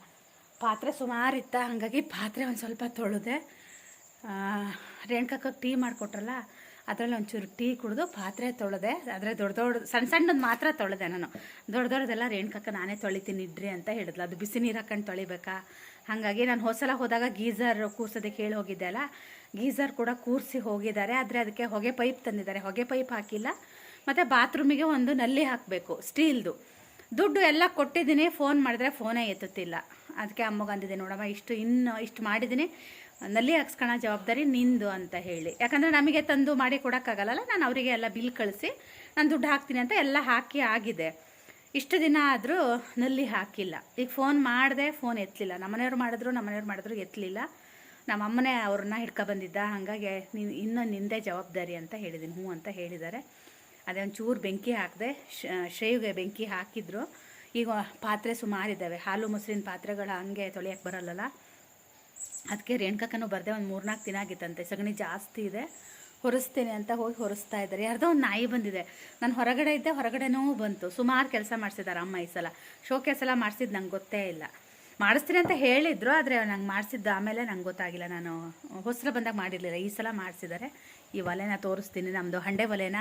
S1: ಪಾತ್ರೆ ಸುಮಾರು ಇತ್ತ, ಹಾಗಾಗಿ ಪಾತ್ರೆ ಒಂದು ಸ್ವಲ್ಪ ತೊಳೆದೆ. ರೇಣುಕಕ್ಕೆ ಟೀ ಮಾಡಿಕೊಟ್ರಲ್ಲ, ಅದರಲ್ಲಿ ಒಂಚೂರು ಟೀ ಕುಡಿದು ಪಾತ್ರೆ ತೊಳೆದೆ. ಆದರೆ ದೊಡ್ಡ ದೊಡ್ಡ ಸಣ್ಣ ಸಣ್ಣದು ಮಾತ್ರ ತೊಳೆದೆ ನಾನು. ದೊಡ್ಡ ದೊಡ್ಡದೆಲ್ಲ ರೇಣುಕಕ್ಕ ನಾನೇ ತೊಳಿತೀನಿ ಇಡ್ರಿ ಅಂತ ಹೇಳಿದ್ಲು. ಅದು ಬಿಸಿ ನೀರು ಹಾಕೊಂಡು ತೊಳಿಬೇಕಾ? ಹಾಗಾಗಿ ನಾನು ಹೋಸಲ ಹೋದಾಗ ಗೀಝರ್ ಕೂರ್ಸೋದಕ್ಕೆ ಹೇಳಿ ಹೋಗಿದ್ದೆ ಅಲ್ಲ? ಗೀಝರ್ ಕೂಡ ಕೂರಿಸಿ ಹೋಗಿದ್ದಾರೆ. ಆದರೆ ಅದಕ್ಕೆ ಹೊಗೆ ಪೈಪ್ ತಂದಿದ್ದಾರೆ. ಹೊಗೆ ಪೈಪ್ ಹಾಕಿಲ್ಲ. ಮತ್ತು ಬಾತ್ರೂಮಿಗೆ ಒಂದು ನಲ್ಲಿ ಹಾಕಬೇಕು, ಸ್ಟೀಲ್ದು. ದುಡ್ಡು ಎಲ್ಲ ಕೊಟ್ಟಿದ್ದೀನಿ. ಫೋನ್ ಮಾಡಿದ್ರೆ ಫೋನೇ ಎತ್ತುತ್ತಿಲ್ಲ. ಅದಕ್ಕೆ ಅಮ್ಮಗೆ ಅಂದಿದೆ ನೋಡಮ್ಮ, ಇಷ್ಟು ಇನ್ನು ಇಷ್ಟು ಮಾಡಿದ್ದೀನಿ. ನಲ್ಲಿ ಹಾಕ್ಸ್ಕೊಳೋ ಜವಾಬ್ದಾರಿ ನಿಂದು ಅಂತ ಹೇಳಿ. ಯಾಕಂದರೆ ನಮಗೆ ತಂದು ಮಾಡಿ ಕೊಡೋಕ್ಕಾಗಲ್ಲ ನಾನು ಅವರಿಗೆ ಎಲ್ಲ ಬಿಲ್ ಕಳಿಸಿ, ನಾನು ದುಡ್ಡು ಹಾಕ್ತೀನಿ ಅಂತ ಎಲ್ಲ ಹಾಕಿ ಆಗಿದೆ. ಇಷ್ಟು ದಿನ ಆದರೂ ನಲ್ಲಿ ಹಾಕಿಲ್ಲ. ಈಗ ಫೋನ್ ಮಾಡಿದೆ ಫೋನ್ ಎತ್ತಲಿಲ್ಲ ನಮ್ಮನೆಯವ್ರು ಮಾಡಿದ್ರು ನಮ್ಮನೆಯವ್ರು ಮಾಡಿದ್ರು ಎತ್ತಲಿಲ್ಲ ನಮ್ಮ ಅಮ್ಮನೇ ಅವ್ರನ್ನ ಹಿಡ್ಕೊ ಬಂದಿದ್ದ. ಹಾಗಾಗಿ ನೀನು ಇನ್ನೂ ನಿಂದೆ ಜವಾಬ್ದಾರಿ ಅಂತ ಹೇಳಿದ್ದೀನಿ ಹ್ಞೂ ಅಂತ ಹೇಳಿದ್ದಾರೆ. ಅದೇ ಒಂದು ಚೂರು ಬೆಂಕಿ ಹಾಕಿದೆ ಶ್ರೇಯುಗೆ ಬೆಂಕಿ ಹಾಕಿದ್ರು. ಈಗ ಪಾತ್ರೆ ಸುಮಾರಿದ್ದಾವೆ ಹಾಲು ಮೊಸರಿನ ಪಾತ್ರೆಗಳು ಹಂಗೆ ತೊಳೆಯಕ್ಕೆ ಬರಲ್ಲಲ್ಲ. ಅದಕ್ಕೆ ರೇಣುಕಕ್ಕನೂ ಬರದೆ ಒಂದು ಮೂರ್ನಾಲ್ಕು ದಿನ ಆಗಿತ್ತಂತೆ. ಸಗಣಿ ಜಾಸ್ತಿ ಇದೆ. ಹೊರಿಸ್ತೀನಿ ಅಂತ ಹೋಗಿ ಹೊರಿಸ್ತಾ ಇದ್ದಾರೆ. ಯಾರ್ದೋ ಒಂದು ನಾಯಿ ಬಂದಿದೆ. ನಾನು ಹೊರಗಡೆ ಇದ್ದೆ, ಹೊರಗಡೆನೂ ಬಂತು. ಸುಮಾರು ಕೆಲಸ ಮಾಡಿಸಿದ್ದಾರೆ ಅಮ್ಮ ಈ ಸಲ. ಶೋಕೇಸ್ ಎಲ್ಲ ಮಾಡಿಸಿದ್ದು ನಂಗೆ ಗೊತ್ತೇ ಇಲ್ಲ. ಮಾಡಿಸ್ತೀನಿ ಅಂತ ಹೇಳಿದ್ರು, ಆದರೆ ನಂಗೆ ಮಾಡಿಸಿದ್ದು ಆಮೇಲೆ ನಂಗೆ ಗೊತ್ತಾಗಿಲ್ಲ. ನಾನು ಹೊಸರು ಬಂದಾಗ ಮಾಡಿರಲಿಲ್ಲ. ಈ ಸಲ ಮಾಡಿಸಿದ್ದಾರೆ. ಈ ಒಲೆನ ತೋರಿಸ್ತೀನಿ. ನಮ್ಮದು ಹಂಡೆ ಒಲೆನ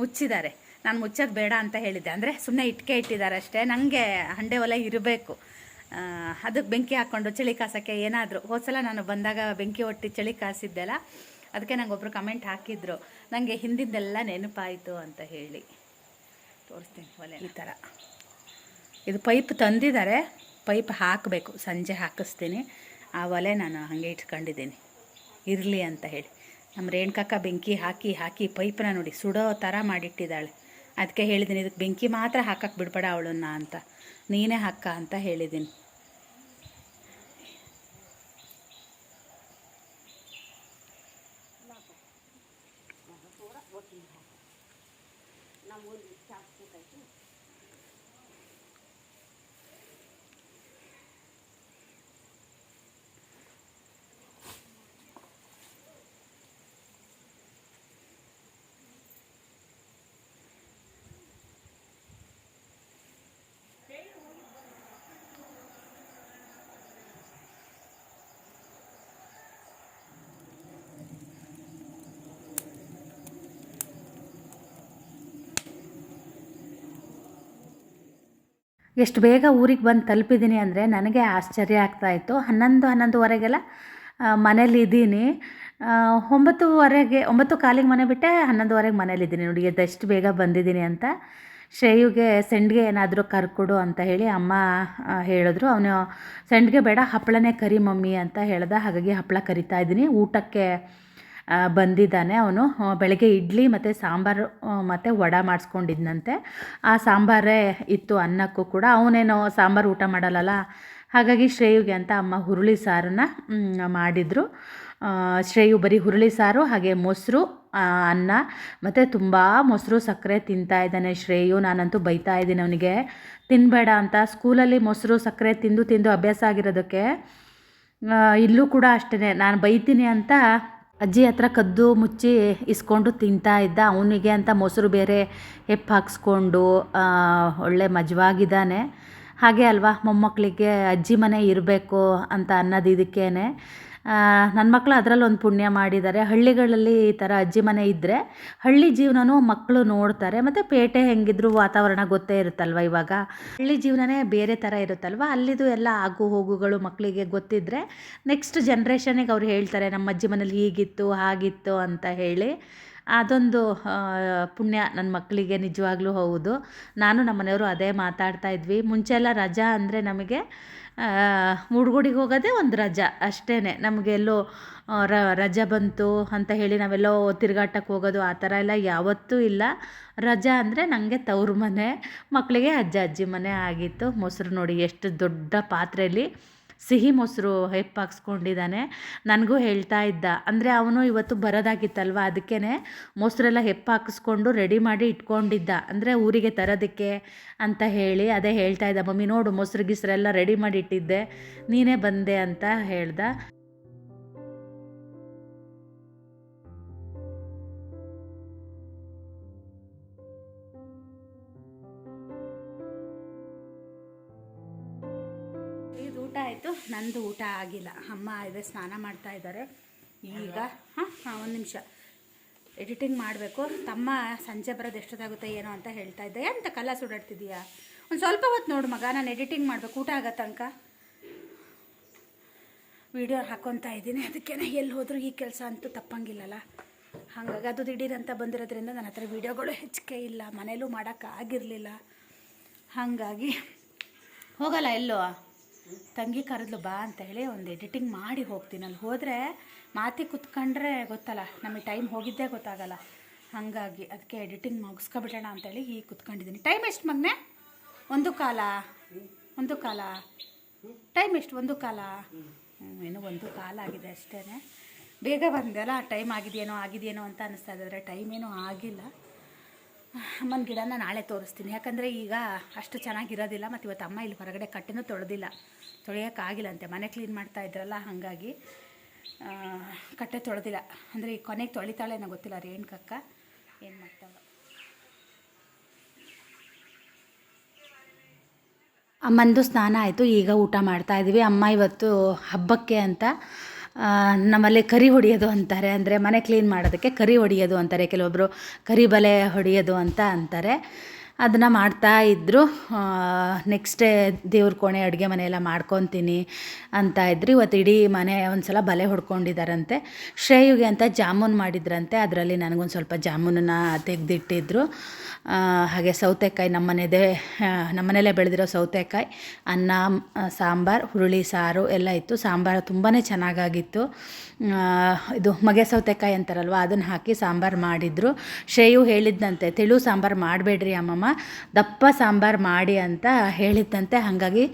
S1: ಮುಚ್ಚಿದ್ದಾರೆ. ನಾನು ಮುಚ್ಚೋದು ಬೇಡ ಅಂತ ಹೇಳಿದ್ದೆ. ಅಂದರೆ ಸುಮ್ಮನೆ ಇಟ್ಕೆ ಇಟ್ಟಿದ್ದಾರೆ ಅಷ್ಟೇ. ನನಗೆ ಹಂಡೆ ಒಲೆ ಇರಬೇಕು. ಅದಕ್ಕೆ ಬೆಂಕಿ ಹಾಕ್ಕೊಂಡು ಚಳಿ ಕಾಸೋಕ್ಕೆ ಏನಾದರೂ. ಹೋದ್ಸಲ ನಾನು ಬಂದಾಗ ಬೆಂಕಿ ಒಟ್ಟಿ ಚಳಿ ಕಾಸಿದ್ದೆಲ್ಲ. ಅದಕ್ಕೆ ನಂಗೆ ಒಬ್ಬರು ಕಮೆಂಟ್ ಹಾಕಿದ್ರು. ನನಗೆ ಹಿಂದಿಂದೆಲ್ಲ ನೆನಪಾಯಿತು ಅಂತ ಹೇಳಿ. ತೋರಿಸ್ತೀನಿ ಒಲೆ ಈ ಥರ ಇದು ಪೈಪ್ ತಂದಿದ್ದಾರೆ. ಪೈಪ್ ಹಾಕಬೇಕು. ಸಂಜೆ ಹಾಕಿಸ್ತೀನಿ. ಆ ಒಲೆ ನಾನು ಹಾಗೆ ಇಟ್ಕೊಂಡಿದ್ದೀನಿ. ಇರಲಿ ಅಂತ ಹೇಳಿ. ನಮ್ಮ ರೇಣುಕಕ್ಕ ಬೆಂಕಿ ಹಾಕಿ ಹಾಕಿ ಪೈಪ್ನ ನೋಡಿ ಸುಡೋ ಥರ ಮಾಡಿಟ್ಟಿದ್ದಾಳೆ. ಅದಕ್ಕೆ ಹೇಳಿದ್ದೀನಿ ಇದಕ್ಕೆ ಬೆಂಕಿ ಮಾತ್ರ ಹಾಕಕ್ಕೆ ಬಿಡಬೇಡ ಅವಳನ್ನ ಅಂತ. ನೀನೇ ಹಾಕ ಅಂತ ಹೇಳಿದ್ದೀನಿ.
S2: ಎಷ್ಟು ಬೇಗ ಊರಿಗೆ ಬಂದು ತಲುಪಿದ್ದೀನಿ ಅಂದರೆ ನನಗೆ ಆಶ್ಚರ್ಯ ಆಗ್ತಾಯಿತ್ತು ಹನ್ನೊಂದು, ಹನ್ನೊಂದುವರೆಗೆಲ್ಲ ಮನೇಲಿ ಇದ್ದೀನಿ. ಒಂಬತ್ತುವರೆಗೆ, ಒಂಬತ್ತು ಕಾಲಿಗೆ ಮನೆ ಬಿಟ್ಟೆ, ಹನ್ನೊಂದುವರೆಗೆ ಮನೇಲಿದ್ದೀನಿ ನೋಡಿ ಎಷ್ಟು ಬೇಗ ಬಂದಿದ್ದೀನಿ ಅಂತ ಶ್ರೇಯುಗೆ, ಸೆಂಡ್ಗೆ ಏನಾದರೂ ಕರ್ಕೊಡು ಅಂತ ಹೇಳಿ ಅಮ್ಮ ಹೇಳಿದ್ರು. ಅವನು, ಸೆಂಡ್ಗೆ ಬೇಡ ಹಪ್ಪಳನೇ ಕರಿ ಮಮ್ಮಿ ಅಂತ ಹೇಳ್ದೆ. ಹಾಗಾಗಿ ಹಪ್ಪಳ ಕರಿತಾ ಇದ್ದೀನಿ. ಊಟಕ್ಕೆ ಬಂದಿದ್ದಾನೆ. ಅವನು ಬೆಳಗ್ಗೆ ಇಡ್ಲಿ ಮತ್ತು ಸಾಂಬಾರು ಮತ್ತು ವಡೆ ಮಾಡಿಸ್ಕೊಂಡಿದ್ನಂತೆ. ಆ ಸಾಂಬಾರೇ ಇತ್ತು ಅನ್ನಕ್ಕೂ ಕೂಡ. ಅವನೇನೋ ಸಾಂಬಾರು ಊಟ ಮಾಡಲ್ಲಲ್ಲ ಹಾಗಾಗಿ ಶ್ರೇಯುಗೆ ಅಂತ ಅಮ್ಮ ಹುರುಳಿ ಸಾರನ್ನ ಮಾಡಿದರು. ಶ್ರೇಯು ಬರೀ ಹುರುಳಿ ಸಾರು, ಹಾಗೆ ಮೊಸರು ಅನ್ನ, ಮತ್ತು ತುಂಬ ಮೊಸರು ಸಕ್ಕರೆ ತಿಂತಾ ಇದ್ದಾನೆ ಶ್ರೇಯು. ನಾನಂತೂ ಬೈತಾ ಇದ್ದೀನಿ ಅವನಿಗೆ. ತಿನ್ನಬೇಡ ಅಂತ. ಸ್ಕೂಲಲ್ಲಿ ಮೊಸರು ಸಕ್ಕರೆ ತಿಂದು ತಿಂದು ಅಭ್ಯಾಸ ಆಗಿರೋದಕ್ಕೆ ಇಲ್ಲೂ ಕೂಡ ಅಷ್ಟೇ ನಾನು ಬೈತೀನಿ ಅಂತ ಅಜ್ಜಿ ಹತ್ರ ಕದ್ದು ಮುಚ್ಚಿ ಇಸ್ಕೊಂಡು ತಿಂತಾ ಇದ್ದ. ಅವನಿಗೆ ಅಂತ ಮೊಸರು ಬೇರೆ ಹೆಪ್ಪು ಹಾಕ್ಸ್ಕೊಂಡು ಒಳ್ಳೆ ಮಜವಾಗಿದ್ದಾನೆ. ಹಾಗೆ ಅಲ್ವಾ ಮೊಮ್ಮಕ್ಕಳಿಗೆ ಅಜ್ಜಿ ಮನೆ ಇರಬೇಕು ಅಂತ ಅನ್ನೋದು ಇದಕ್ಕೇನೆ. ನನ್ನ ಮಕ್ಕಳು ಅದರಲ್ಲಿ ಒಂದು ಪುಣ್ಯ ಮಾಡಿದ್ದಾರೆ. ಹಳ್ಳಿಗಳಲ್ಲಿ ಈ ಥರ ಅಜ್ಜಿ ಮನೆ ಇದ್ದರೆ ಹಳ್ಳಿ ಜೀವನನೂ ಮಕ್ಕಳು ನೋಡ್ತಾರೆ. ಮತ್ತು ಪೇಟೆ ಹೆಂಗಿದ್ರು ವಾತಾವರಣ ಗೊತ್ತೇ ಇರುತ್ತಲ್ವ ಇವಾಗ? ಹಳ್ಳಿ ಜೀವನನೇ ಬೇರೆ ಥರ ಇರುತ್ತಲ್ವ? ಅಲ್ಲಿದು ಎಲ್ಲ ಆಗು ಹೋಗುಗಳು ಮಕ್ಕಳಿಗೆ ಗೊತ್ತಿದ್ದರೆ ನೆಕ್ಸ್ಟ್ ಜನ್ರೇಷನಿಗೆ ಅವ್ರು ಹೇಳ್ತಾರೆ, ನಮ್ಮ ಅಜ್ಜಿ ಮನೇಲಿ ಹೀಗಿತ್ತು, ಹಾಗಿತ್ತು ಅಂತ ಹೇಳಿ. ಅದೊಂದು ಪುಣ್ಯ ನನ್ನ ಮಕ್ಕಳಿಗೆ ನಿಜವಾಗ್ಲೂ ಹೌದು. ನಾನು ನಮ್ಮ ಮನೆಯವರು ಅದೇ ಮಾತಾಡ್ತಾ ಇದ್ವಿ. ಮುಂಚೆ ಎಲ್ಲ ರಜಾ ಅಂದರೆ ನಮಗೆ ಮುಡ್ಗುಡಿಗೆ ಹೋಗೋದೇ ಒಂದು ರಜಾ ಅಷ್ಟೇ ನಮಗೆ ಎಲ್ಲೋ ರ, ರಜಾ ಬಂತು ಅಂತ ಹೇಳಿ ನಾವೆಲ್ಲೋ ತಿರುಗಾಟಕ್ಕೆ ಹೋಗೋದು ಆ ಥರ ಎಲ್ಲ ಯಾವತ್ತೂ ಇಲ್ಲ. ರಜಾ ಅಂದರೆ ನನಗೆ ತವ್ರ ಮನೆ ಮಕ್ಕಳಿಗೆ ಅಜ್ಜ, ಅಜ್ಜಿ ಮನೆ ಆಗಿತ್ತು. ಮೊಸರು ನೋಡಿ ಎಷ್ಟು ದೊಡ್ಡ ಪಾತ್ರೆಯಲ್ಲಿ ಸಿಹಿ ಮೊಸರು ಹೆಪ್ಪು ಹಾಕ್ಸ್ಕೊಂಡಿದ್ದಾನೆ ನನಗೂ ಹೇಳ್ತಾ ಇದ್ದ. ಅಂದರೆ ಅವನು ಇವತ್ತು ಬರೋದಾಗಿತ್ತಲ್ವ? ಅದಕ್ಕೇ ಮೊಸರೆಲ್ಲ ಹೆಪ್ಪಾಕಿಸ್ಕೊಂಡು ರೆಡಿ ಮಾಡಿ ಇಟ್ಕೊಂಡಿದ್ದ. ಅಂದರೆ ಊರಿಗೆ ತರೋದಕ್ಕೆ ಅಂತ ಹೇಳಿ ಅದೇ ಹೇಳ್ತಾ ಇದ್ದ. ಮಮ್ಮಿ ನೋಡು, ಮೊಸರು, ಗಿಸ್ರೆಲ್ಲ ರೆಡಿ ಮಾಡಿ ಇಟ್ಟಿದ್ದೆ. ನೀನೇ ಬಂದೆ ಅಂತ ಹೇಳ್ದ.
S1: ನಂದು ಊಟ ಆಗಿಲ್ಲ. ಅಮ್ಮ ಇದೆ, ಸ್ನಾನ ಮಾಡ್ತಾ ಇದ್ದಾರೆ. ಈಗ, ಹಾಂ ಹಾಂ, ಒಂದು ನಿಮಿಷ. ಎಡಿಟಿಂಗ್ ಮಾಡಬೇಕು. ತಮ್ಮ ಸಂಜೆ ಬರೋದು ಎಷ್ಟೊತ್ತಾಗುತ್ತೆ, ಏನೋ ಅಂತ ಹೇಳ್ತಾ ಇದ್ದೆ. ಎಂತ ಕಲ್ಲ ಸುಡಾಡ್ತಿದ್ದೀಯಾ ಒಂದು ಸ್ವಲ್ಪ ಹೊತ್ತು ನೋಡು ಮಗ, ನಾನು ಎಡಿಟಿಂಗ್ ಮಾಡಬೇಕು. ಊಟ ಆಗೋ ತನಕ. ವಿಡಿಯೋ ಹಾಕ್ಕೊತಾ ಇದ್ದೀನಿ. ಅದಕ್ಕೆ ಎಲ್ಲಿ ಹೋದರೂ ಈ ಕೆಲಸ ಅಂತೂ ತಪ್ಪಂಗಿಲ್ಲಲ್ಲ. ಹಾಗಾಗಿ ಅದು ದಿಢೀರಂತ ಬಂದಿರೋದ್ರಿಂದ ನನ್ನ ಹತ್ರ ವೀಡಿಯೋಗಳು ಹೆಚ್ಚಿಗೆ ಇಲ್ಲ. ಮನೇಲೂ ಮಾಡೋಕ್ಕಾಗಿರಲಿಲ್ಲ ಹಾಗಾಗಿ, ಹೋಗಲ್ಲ ಎಲ್ಲೋ? ತಂಗಿ ಕರೆದ್ಲು, ಬಾ ಅಂತ ಹೇಳಿ ಒಂದು ಎಡಿಟಿಂಗ್ ಮಾಡಿ ಹೋಗ್ತೀನಿ. ಅಲ್ಲಿ ಹೋದರೆ ಮಾತಿ ಕುತ್ಕೊಂಡ್ರೆ ಗೊತ್ತಲ್ಲ, ನಮಗೆ ಟೈಮ್ ಹೋಗಿದ್ದೇ ಗೊತ್ತಾಗಲ್ಲ. ಹಾಗಾಗಿ ಅದಕ್ಕೆ ಎಡಿಟಿಂಗ್ ಮುಗಿಸ್ಕೊಬಿಡೋಣ ಅಂತೇಳಿ ಈಗ ಕುತ್ಕೊಂಡಿದ್ದೀನಿ. ಟೈಮ್ ಎಷ್ಟು ಮಗನೆ? ಒಂದು ಕಾಲ? ಒಂದು ಕಾಲ? ಟೈಮ್ ಎಷ್ಟು? ಒಂದು ಕಾಲ? ಏನು ಒಂದು ಕಾಲ ಆಗಿದೆ ಅಷ್ಟೇ ಬೇಗ ಬಂದೆಲ್ಲ ಟೈಮ್ ಆಗಿದೆಯೇನೋ ಆಗಿದೆಯೇನೋ ಅಂತ ಅನ್ನಿಸ್ತಾ ಇದ್ದಾರೆ ಟೈಮ್ ಏನೂ ಆಗಿಲ್ಲ. ಅಮ್ಮನ ಗಿಡನ ನಾಳೆ ತೋರಿಸ್ತೀನಿ. ಯಾಕಂದರೆ ಈಗ ಅಷ್ಟು ಚೆನ್ನಾಗಿರೋದಿಲ್ಲ, ಮತ್ತು ಇವತ್ತು ಅಮ್ಮ ಇಲ್ಲಿ ಹೊರಗಡೆ ಕಟ್ಟೆನೂ ತೊಳೆದಿಲ್ಲ. ತೊಳೆಯೋಕ್ಕಾಗಿಲ್ಲಂತೆ. ಮನೆ ಕ್ಲೀನ್ ಮಾಡ್ತಾ ಇದ್ರಲ್ಲ, ಹಾಗಾಗಿ ಕಟ್ಟೆ ತೊಳೆದಿಲ್ಲ. ಅಂದರೆ ಈ ಕೊನೆಗೆ ತೊಳಿತಾಳೇನೋ ಗೊತ್ತಿಲ್ಲ, ರೇಣುಕಕ್ಕ. ಏನು ಮಾಡ್ತಾಳೆ? ಅಮ್ಮಂದು ಸ್ನಾನ ಆಯಿತು, ಈಗ ಊಟ ಮಾಡ್ತಾ ಇದ್ದೀವಿ ಅಮ್ಮ ಇವತ್ತು ಹಬ್ಬಕ್ಕೆ ಅಂತ
S2: ನಮ್ಮಲ್ಲಿ ಕರಿ ಹೊಡೆಯೋದು ಅಂತಾರೆ. ಅಂದರೆ ಮನೆ ಕ್ಲೀನ್ ಮಾಡೋದಕ್ಕೆ ಕರಿ ಹೊಡೆಯೋದು ಅಂತಾರೆ. ಕೆಲವೊಬ್ಬರು ಕರಿ ಬಲೆ ಹೊಡೆಯೋದು ಅಂತ ಅಂತಾರೆ. ಅದನ್ನು ಮಾಡ್ತಾ ಇದ್ದರು ನೆಕ್ಸ್ಟ್ ಡೇ ದೇವ್ರ ಕೋಣೆ ಅಡುಗೆ ಮನೆಯೆಲ್ಲ ಮಾಡ್ಕೊತೀನಿ ಅಂತ ಇದ್ರು. ಇವತ್ತು ಇಡೀ ಮನೆ ಒಂದು ಸಲ ಬಲೆ ಹೊಡ್ಕೊಂಡಿದ್ದಾರಂತೆ ಶ್ರೇಯುಗೆ ಅಂತ ಜಾಮೂನ್ ಮಾಡಿದ್ರಂತೆ. ಅದರಲ್ಲಿ ನನಗೊಂದು ಸ್ವಲ್ಪ ಜಾಮೂನನ್ನು ತೆಗೆದಿಟ್ಟಿದ್ರು. ಹಾಗೆ ಸೌತೆಕಾಯಿ ನಮ್ಮನೆದೇ ನಮ್ಮನೇಲೇ ಬೆಳೆದಿರೋ ಸೌತೆಕಾಯಿ, ಅನ್ನ, ಸಾಂಬಾರು, ಹುರುಳಿ ಸಾರು ಎಲ್ಲ ಇತ್ತು. ಸಾಂಬಾರು ತುಂಬಾ ಚೆನ್ನಾಗಾಗಿತ್ತು. ಇದು ಮಗೆ ಸೌತೆಕಾಯಿ ಅಂತಾರಲ್ವ ಅದನ್ನು ಹಾಕಿ ಸಾಂಬಾರು ಮಾಡಿದ್ರು. ಶ್ರೇಯು ಹೇಳಿದ್ದಂತೆ ತೆಳು ಸಾಂಬಾರು ಮಾಡಬೇಡ್ರಿ ಅಮ್ಮಮ್ಮ ದಪ್ಪ ಸಾಂಬಾರು ಮಾಡಿ ಅಂತ ಹೇಳಿದ್ದಂತೆ ಹಾಗಾಗಿ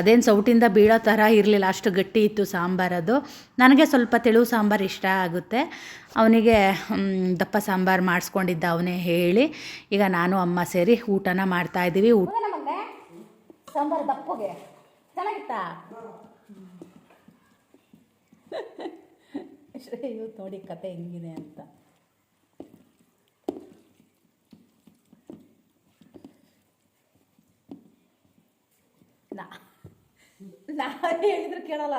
S2: ಅದೇನು ಸೌಟಿಂದ ಬೀಳೋ ಥರ ಇರಲಿಲ್ಲ ಅಷ್ಟು ಗಟ್ಟಿ ಇತ್ತು ಸಾಂಬಾರದು ನನಗೆ ಸ್ವಲ್ಪ ತೆಳು ಸಾಂಬಾರು ಇಷ್ಟ ಆಗುತ್ತೆ. ಅವನಿಗೆ ದಪ್ಪ ಸಾಂಬಾರು ಮಾಡಿಸ್ಕೊಂಡಿದ್ದ ಅವನೇ ಹೇಳಿ ಈಗ ನಾನು ಅಮ್ಮ ಸೇರಿ ಊಟನ ಮಾಡ್ತಾ ಇದ್ದೀವಿ. ಊಟ
S1: ಸಾಂಬಾರು ದಪ್ಪಗೆ. ಚೆನ್ನಾಗಿತ್ತಾ? ಶ್ರೇಯು ನೋಡಿ ಕತೆ ಹೆಂಗಿದೆ ಅಂತ. ನಾ ನಾ ಹೇಳಿದ್ರು ಕೇಳಲ್ಲ.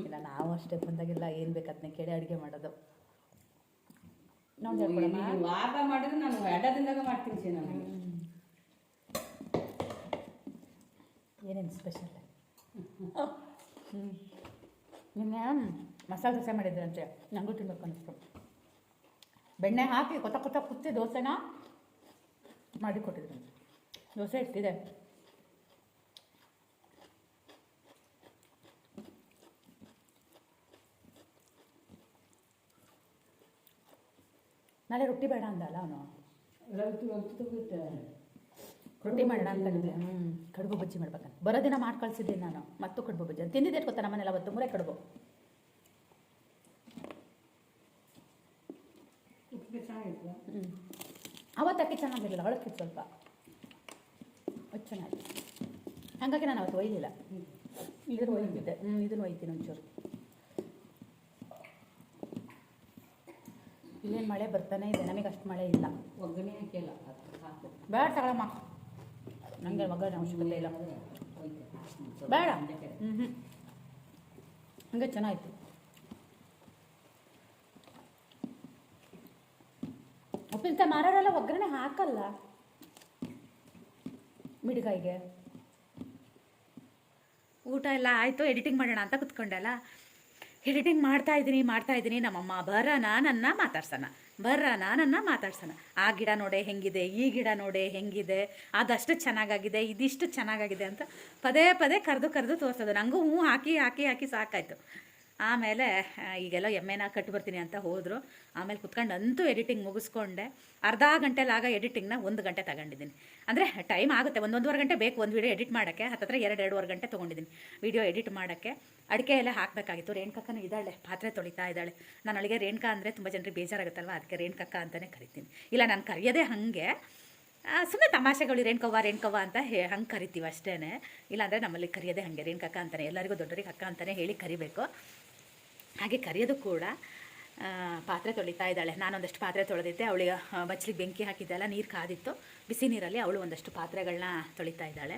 S1: ಇಲ್ಲ ನಾವು ಅಷ್ಟೇ ಬಂದಾಗೆಲ್ಲ ಏನು ಬೇಕು ಅದನ್ನ ಕೇಳಿ ಅಡುಗೆ ಮಾಡೋದು. ನೋಡಿ
S4: ವಾರ ಮಾಡಿದ್ರೆ ನಾನು ದಿನದಾಗ ಮಾಡ್ತೀನಿ ನಾನು
S1: ಏನೇನು ಸ್ಪೆಷಲ್ ನಿನ್ನೆ ಮಸಾಲೆ ದೋಸೆ ಮಾಡಿದ್ರಂತೆ. ನನಗೂ ತಿನ್ಬೇಕು ಅನಿಸ್ತು ಬೆಣ್ಣೆ ಹಾಕಿ ಕೊತ್ತ ಕೊತ್ತ ಕುತ್ತಿ ದೋಸೆನ ಮಾಡಿ ಕೊಟ್ಟಿದ್ರಂತೆ ದೋಸೆ ಇಟ್ಟಿದೆ. ನಾಳೆ ರೊಟ್ಟಿ ಬೇಡ ಅಂದಲ್ಲ ಅವನು?
S4: ರೊಟ್ಟಿ
S1: ಮಾಡೋಣ ಅನ್ಕೊಂಡಿದ್ದೆ ಹ್ಞೂ ಕಡುಬು ಬಜ್ಜಿ ಮಾಡ್ಬೇಕಂತ. ಬರೋ ದಿನ ಮಾಡಿ ಕಳ್ಸಿದ್ದೀನಿ ನಾನು. ಮತ್ತು ಕಡುಬು ಬಜ್ಜಿ. ತಿಂದಿದ್ದೆ ಗೊತ್ತಾ ನಮ್ಮನೆಲ್ಲ ಅವತ್ತು? ಮೂರೇ ಕಡುಬು
S4: ಉಪ್ಪಿಗೆ ಚೆನ್ನಾಗಿತ್ತು
S1: ಹ್ಞೂ ಅವತ್ತು ಅಕ್ಕಿ ಚೆನ್ನಾಗಿರಲಿಲ್ಲ ಹೊಳಕಿತ್ತು ಸ್ವಲ್ಪ. ಅದು ಚೆನ್ನಾಗಿತ್ತು. ಹಾಗಾಗಿ ನಾನು ಅವತ್ತು ಒಯ್ಲಿಲ್ಲ. ಇದನ್ನು ಒಯ್ದಿದ್ದೆ. ಹ್ಞೂ ಇದನ್ನು ಒಯ್ತೀನಿ ಒಂಚೂರು. ಇಲ್ಲೇನು ಮಳೆ ಬರ್ತಾನೆ ಇದೆ ನಮಗೆ ಅಷ್ಟು ಮಳೆ ಇಲ್ಲ.
S4: ಒಗ್ಗರಣೆ ಹಾಕಿಲ್ಲ
S1: ಬೇಡ ತಗೊಳಮ್ಮ. ನನಗೆ ಒಗ್ಗರಣೆ ಅವಶ್ಯಕತೆ ಇಲ್ಲ. ಬೇಡ. ಹ್ಞೂ ಹ್ಞೂ ಹಂಗೆ ಚೆನ್ನಾಗಿತ್ತು. ಉಪ್ಪಿನಕಾಯಿ ಮಾರೋರೆಲ್ಲ ಒಗ್ಗರಣೆ ಹಾಕಲ್ಲ. ಮಿಡಿಗಾಯಿಗೆ. ಊಟ ಎಲ್ಲ ಆಯಿತು ಎಡಿಟಿಂಗ್ ಮಾಡೋಣ ಅಂತ ಕುತ್ಕೊಂಡಲ್ಲ ಎಡಿಟಿಂಗ್ ಮಾಡ್ತಾ ಇದ್ದೀನಿ ಮಾಡ್ತಾ ಇದ್ದೀನಿ. ನಮ್ಮಮ್ಮ ಬರೋಣ ನನ್ನ ಮಾತಾಡ್ಸೋಣ. ಬರೋಣ ನನ್ನ ಮಾತಾಡ್ಸೋಣ. ಆ ಗಿಡ ನೋಡೆ ಹೆಂಗಿದೆ, ಈ ಗಿಡ ನೋಡೆ ಹೆಂಗಿದೆ, ಅದಷ್ಟು ಚೆನ್ನಾಗಾಗಿದೆ, ಇದಿಷ್ಟು ಚೆನ್ನಾಗಾಗಿದೆ ಅಂತ ಪದೇ ಪದೇ ಕರೆದು ಕರೆದು ತೋರಿಸೋದು. ನನಗೂ ಹ್ಞೂ ಹಾಕಿ ಹಾಕಿ ಹಾಕಿ ಸಾಕಾಯಿತು. ಆಮೇಲೆ ಈಗೆಲ್ಲ ಎಮ್ಮೆನ ಕಟ್ಟಿ ಬರ್ತೀನಿ ಅಂತ ಹೋದರು. ಆಮೇಲೆ ಕುತ್ಕೊಂಡು ಅಂತೂ ಎಡಿಟಿಂಗ್ ಮುಗಿಸ್ಕೊಂಡೆ. ಅರ್ಧ ಗಂಟೆಲಾಗ ಎಡಿಟಿಂಗ್ನ ಒಂದು ಗಂಟೆ ತಗೊಂಡಿದ್ದೀನಿ. ಅಂದರೆ ಟೈಮ್ ಆಗುತ್ತೆ. ಒಂದೊಂದುವರೆ ಗಂಟೆ ಬೇಕು ಒಂದು ವೀಡಿಯೋ ಎಡಿಟ್ ಮಾಡೋಕ್ಕೆ. ಹತ್ತತ್ರ ಎರಡು ಎರಡೂವರೆ ಗಂಟೆ ತೊಗೊಂಡಿದ್ದೀನಿ ವೀಡಿಯೋ ಎಡಿಟ್ ಮಾಡೋಕ್ಕೆ. ಅಡಿಕೆ ಎಲ್ಲ ಹಾಕಬೇಕಾಗಿತ್ತು. ರೇಣುಕಕ್ಕನೂ ಇದ್ದಾಳೆ. ಪಾತ್ರೆ ತೊಳಿತಾ ಇದ್ದಾಳೆ. ನಾನು ಅಳಿಗೆ ರೇಣುಕಾ ಅಂದರೆ ತುಂಬ ಜನರಿಗೆ ಬೇಜಾರಾಗುತ್ತಲ್ವ? ಅದಕ್ಕೆ ರೇಣುಕಕ್ಕ ಅಂತಲೇ ಕರಿತೀನಿ. ಇಲ್ಲ, ನಾನು ಕರೆಯೋದೇ ಹಾಗೆ. ಸುಮ್ಮನೆ ತಮಾಷೆಗಳು, ರೇಣುಕವ್ವ, ರೇಣ್ಕವ್ವ ಅಂತ ಹೇ, ಹಂಗೆ ಕರಿತೀವಿ ಅಷ್ಟೇ ಇಲ್ಲಾಂದರೆ ನಮ್ಮಲ್ಲಿ ಕರೆಯೋದೇ ಹಾಗೆ. ರೇಣ್ಕಕ್ಕ ಅಂತಾನೆ, ಎಲ್ಲರಿಗೂ ದೊಡ್ಡವರಿಗೆ ಅಕ್ಕ ಅಂತಲೇ ಹೇಳಿ ಕರಿಬೇಕು. ಹಾಗೆ ಕರೆಯೋದು ಕೂಡ ಪಾತ್ರೆ ತೊಳಿತಾ ಇದ್ದಾಳೆ. ನಾನೊಂದಷ್ಟು ಪಾತ್ರೆ ತೊಳೆದಿದ್ದೆ. ಅವಳಿಗೆ ಬಚ್ಚಲಿಗೆ ಬೆಂಕಿ ಹಾಕಿದ್ದೆಲ್ಲ ನೀರು ಕಾದಿತ್ತು. ಬಿಸಿ ನೀರಲ್ಲಿ ಅವಳು ಒಂದಷ್ಟು ಪಾತ್ರೆಗಳನ್ನ ತೊಳಿತಾ ಇದ್ದಾಳೆ.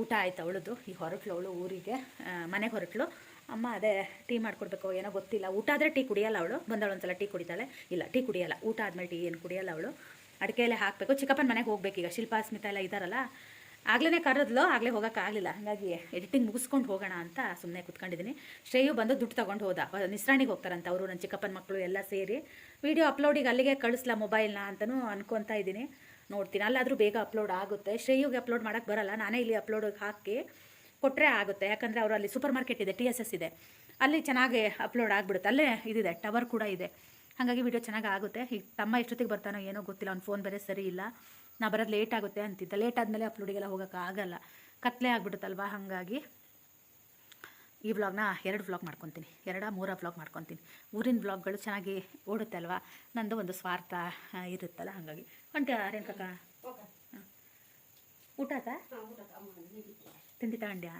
S1: ಊಟ ಆಯ್ತು ಅವಳದು. ಈಗ ಹೊರಟ್ಲು ಅವಳು ಊರಿಗೆ ಮನೆಗೆ ಹೊರಟ್ಲು. ಅಮ್ಮ ಅದೇ ಟೀ ಮಾಡ್ಕೊಡ್ಬೇಕು ಏನೋ ಗೊತ್ತಿಲ್ಲ. ಊಟ ಆದರೆ ಟೀ ಕುಡಿಯಲ್ಲ ಅವಳು. ಬಂದವಳು ಒಂದ್ಸಲ ಟೀ ಕುಡಿತಾಳೆ. ಇಲ್ಲ, ಟೀ ಕುಡಿಯಲ್ಲ. ಊಟ ಆದಮೇಲೆ ಟೀ ಏನು ಕುಡಿಯಲ್ಲ ಅವಳು. ಅಡಿಕೆಯಲ್ಲೇ ಹಾಕಬೇಕು. ಚಿಕ್ಕಪ್ಪನ ಮನೆಗೆ ಹೋಗ್ಬೇಕು ಈಗ. ಶಿಲ್ಪಾ ಸ್ಮಿತಾ ಎಲ್ಲ ಇದ್ದಾರಲ್ಲ ಆಗ್ಲೇ ಕರೆದ್ಲು, ಆಗಲೇ ಹೋಗೋಕ್ಕಾಗಲಿಲ್ಲ ಹಾಗಾಗಿ ಎಡಿಟಿಂಗ್ ಮುಗಿಸ್ಕೊಂಡು ಹೋಗೋಣ ಅಂತ ಸುಮ್ಮನೆ ಕುತ್ಕೊಂಡಿದ್ದೀನಿ. ಶ್ರೇಯು ಬಂದು ದುಡ್ಡು ತೊಗೊಂಡು ಹೋದ. ನಿಸ್ರಾಣಿಗೆ ಹೋಗ್ತಾರಂತ ಅವರು ನನ್ನ ಚಿಕ್ಕಪ್ಪನ ಮಕ್ಕಳು ಎಲ್ಲ ಸೇರಿ. ವಿಡಿಯೋ ಅಪ್ಲೋಡಿಗೆ ಅಲ್ಲಿಗೆ ಕಳಿಸ್ಲಾ ಮೊಬೈಲ್ನ ಅಂತಲೂ ಅನ್ಕೊತಾ ಇದ್ದೀನಿ. ನೋಡ್ತೀನಿ. ಅಲ್ಲಾದರೂ ಬೇಗ ಅಪ್ಲೋಡ್ ಆಗುತ್ತೆ. ಶ್ರೇಯುಗೆ ಅಪ್ಲೋಡ್ ಮಾಡೋಕ್ಕೆ ಬರಲ್ಲ. ನಾನೇ ಇಲ್ಲಿ ಅಪ್ಲೋಡಿಗೆ ಹಾಕಿ ಕೊಟ್ಟರೆ ಆಗುತ್ತೆ. ಯಾಕಂದರೆ ಅವರು ಅಲ್ಲಿ ಸೂಪರ್ ಮಾರ್ಕೆಟ್ ಇದೆ ಟಿ ಎಸ್ ಎಸ್ ಇದೆ. ಅಲ್ಲಿ ಚೆನ್ನಾಗಿ ಅಪ್ಲೋಡ್ ಆಗಿಬಿಡುತ್ತೆ. ಅಲ್ಲೇ ಇದಿದೆ ಟವರ್ ಕೂಡ ಇದೆ. ಹಾಗಾಗಿ ವಿಡಿಯೋ ಚೆನ್ನಾಗಿ ಆಗುತ್ತೆ. ಈಗ ತಮ್ಮ ಎಷ್ಟೊತ್ತಿಗೆ ಬರ್ತಾನೋ ಏನೋ ಗೊತ್ತಿಲ್ಲ. ಅವ್ನು ಫೋನ್ ಬೇರೆ ಸರಿ ಇಲ್ಲ. ನಾ ಬರೋದು ಲೇಟ್ ಆಗುತ್ತೆ ಅಂತಿದ್ದ. ಲೇಟ್ ಆದಮೇಲೆ ಅಪ್ಲೋಡಿಗೆಲ್ಲ ಹೋಗೋಕ್ಕಾಗಲ್ಲ ಆಗಲ್ಲ. ಕತ್ಲೆ ಆಗ್ಬಿಡುತ್ತಲ್ವಾ? ಹಾಗಾಗಿ ಈ ವ್ಲಾಗ್ನ ಎರಡು ವ್ಲಾಗ್ ಮಾಡ್ಕೊತೀನಿ. ಎರಡ ಮೂರ ವ್ಲಾಗ್ ಮಾಡ್ಕೊತೀನಿ. ಊರಿನ ವ್ಲಾಗ್ಗಳು ಚೆನ್ನಾಗಿ ಓಡುತ್ತೆ ಅಲ್ವಾ ನಂದು ಒಂದು ಸ್ವಾರ್ಥ ಇರುತ್ತಲ್ಲ? ಹಾಗಾಗಿ. ಹೊಂಟ ರೇಣುಕಕ್ಕ ಹಾಂ. ಊಟ ಆತಾ ತಿಂಡಿ ತಗೊಂಡ್ಯಾ?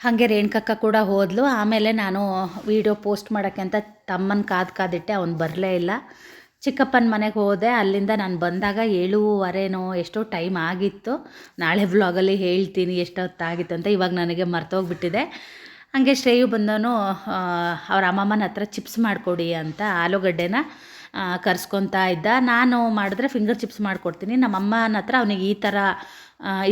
S2: ಹಾಗೆ ರೇಣುಕಕ್ಕ ಕೂಡ ಹೋದ್ಲು. ಆಮೇಲೆ ನಾನು ವೀಡಿಯೋ ಪೋಸ್ಟ್ ಮಾಡೋಕ್ಕೆ ಅಂತ ತಮ್ಮನ ಕಾದು ಕಾದಿಟ್ಟೆ ಅವ್ನು ಬರಲೇ ಇಲ್ಲ. ಚಿಕ್ಕಪ್ಪನ ಮನೆಗೆ ಹೋದೆ. ಅಲ್ಲಿಂದ ನಾನು ಬಂದಾಗ ಏಳುವರೆನೋ ಎಷ್ಟೋ ಟೈಮ್ ಆಗಿತ್ತು. ನಾಳೆ ವ್ಲಾಗಲ್ಲಿ ಹೇಳ್ತೀನಿ ಎಷ್ಟೊತ್ತಾಗಿತ್ತು ಅಂತ ಇವಾಗ ನನಗೆ ಮರ್ತೋಗ್ಬಿಟ್ಟಿದೆ. ಹಾಗೆ ಶ್ರೇಯು ಬಂದನು ಅವ್ರ ಅಮ್ಮಮ್ಮನ ಹತ್ರ ಚಿಪ್ಸ್ ಮಾಡಿಕೊಡಿ ಅಂತ ಆಲೂಗಡ್ಡೆನ ಕರ್ಸ್ಕೊತಾ ಇದ್ದ. ನಾನು ಮಾಡಿದ್ರೆ ಫಿಂಗರ್ ಚಿಪ್ಸ್ ಮಾಡಿಕೊಡ್ತೀನಿ. ನಮ್ಮ ಅಮ್ಮನ ಹತ್ರ ಅವನಿಗೆ ಈ ಥರ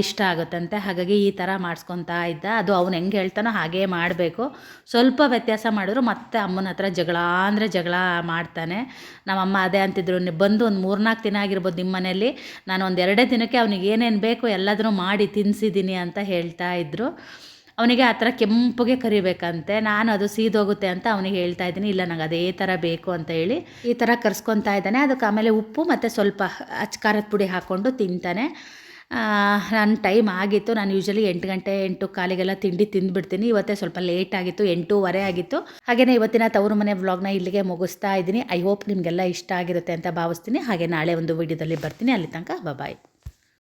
S2: ಇಷ್ಟ ಆಗುತ್ತಂತೆ. ಹಾಗಾಗಿ ಈ ಥರ ಮಾಡಿಸ್ಕೊತಾ ಇದ್ದ. ಅದು ಅವ್ನು ಹೆಂಗೆ ಹೇಳ್ತಾನೋ ಹಾಗೇ ಮಾಡಬೇಕು. ಸ್ವಲ್ಪ ವ್ಯತ್ಯಾಸ ಮಾಡಿದ್ರು ಮತ್ತೆ ಅಮ್ಮನ ಹತ್ರ ಜಗಳ, ಅಂದರೆ ಜಗಳ ಮಾಡ್ತಾನೆ. ನಮ್ಮಮ್ಮ ಅದೇ ಅಂತಿದ್ರು "ನೀವ್ ಬಂದು ಒಂದು ಮೂರ್ನಾಲ್ಕು ದಿನ ಆಗಿರ್ಬೋದು ನಿಮ್ಮ ಮನೇಲಿ ನಾನು ಒಂದು ಎರಡೇ ದಿನಕ್ಕೆ ಅವ್ನಿಗೆ ಏನೇನು ಬೇಕು ಎಲ್ಲದನ್ನೂ ಮಾಡಿ ತಿನ್ನಿಸಿದ್ದೀನಿ ಅಂತ ಹೇಳ್ತಾ ಇದ್ರು. ಅವನಿಗೆ ಆ ಥರ ಕೆಂಪಗೆ ಕರಿಬೇಕಂತೆ, ನಾನು ಅದು ಸೀದೋಗುತ್ತೆ ಅಂತ ಅವನಿಗೆ ಹೇಳ್ತಾ ಇದ್ದೀನಿ, ಇಲ್ಲ ನಂಗೆ ಅದೇ ಥರ ಬೇಕು ಅಂತ ಹೇಳಿ ಈ ಥರ ಕರ್ಸ್ಕೊತಾ ಇದ್ದಾನೆ. ಅದಕ್ಕೆ ಆಮೇಲೆ ಉಪ್ಪು ಮತ್ತು ಸ್ವಲ್ಪ ಅಚ್ ಖಾರದ ಪುಡಿ ಹಾಕ್ಕೊಂಡು ತಿಂತಾನೆ. ನನ್ನ ಟೈಮ್ ಆಗಿತ್ತು, ನಾನು ಯೂಶಲಿ ಎಂಟು ಗಂಟೆ, ಎಂಟು ಕಾಲಿಗೆಲ್ಲ ತಿಂಡಿ ತಿಂದುಬಿಡ್ತೀನಿ. ಇವತ್ತೇ ಸ್ವಲ್ಪ ಲೇಟ್ ಆಗಿತ್ತು, ಎಂಟೂವರೆ ಆಗಿತ್ತು. ಹಾಗೆಯೇ ಇವತ್ತಿನ ತವರು ಮನೆ ವ್ಲಾಗ್ನ ಇಲ್ಲಿಗೆ ಮುಗಿಸ್ತಾ ಇದ್ದೀನಿ. ಐ ಹೋಪ್ ನಿಮಗೆಲ್ಲ ಇಷ್ಟ ಆಗಿರುತ್ತೆ ಅಂತ ಭಾವಿಸ್ತೀನಿ. ಹಾಗೆ ನಾಳೆ ಒಂದು ವಿಡಿಯೋದಲ್ಲಿ ಬರ್ತೀನಿ. ಅಲ್ಲಿ ತನಕ ಬಾಯ್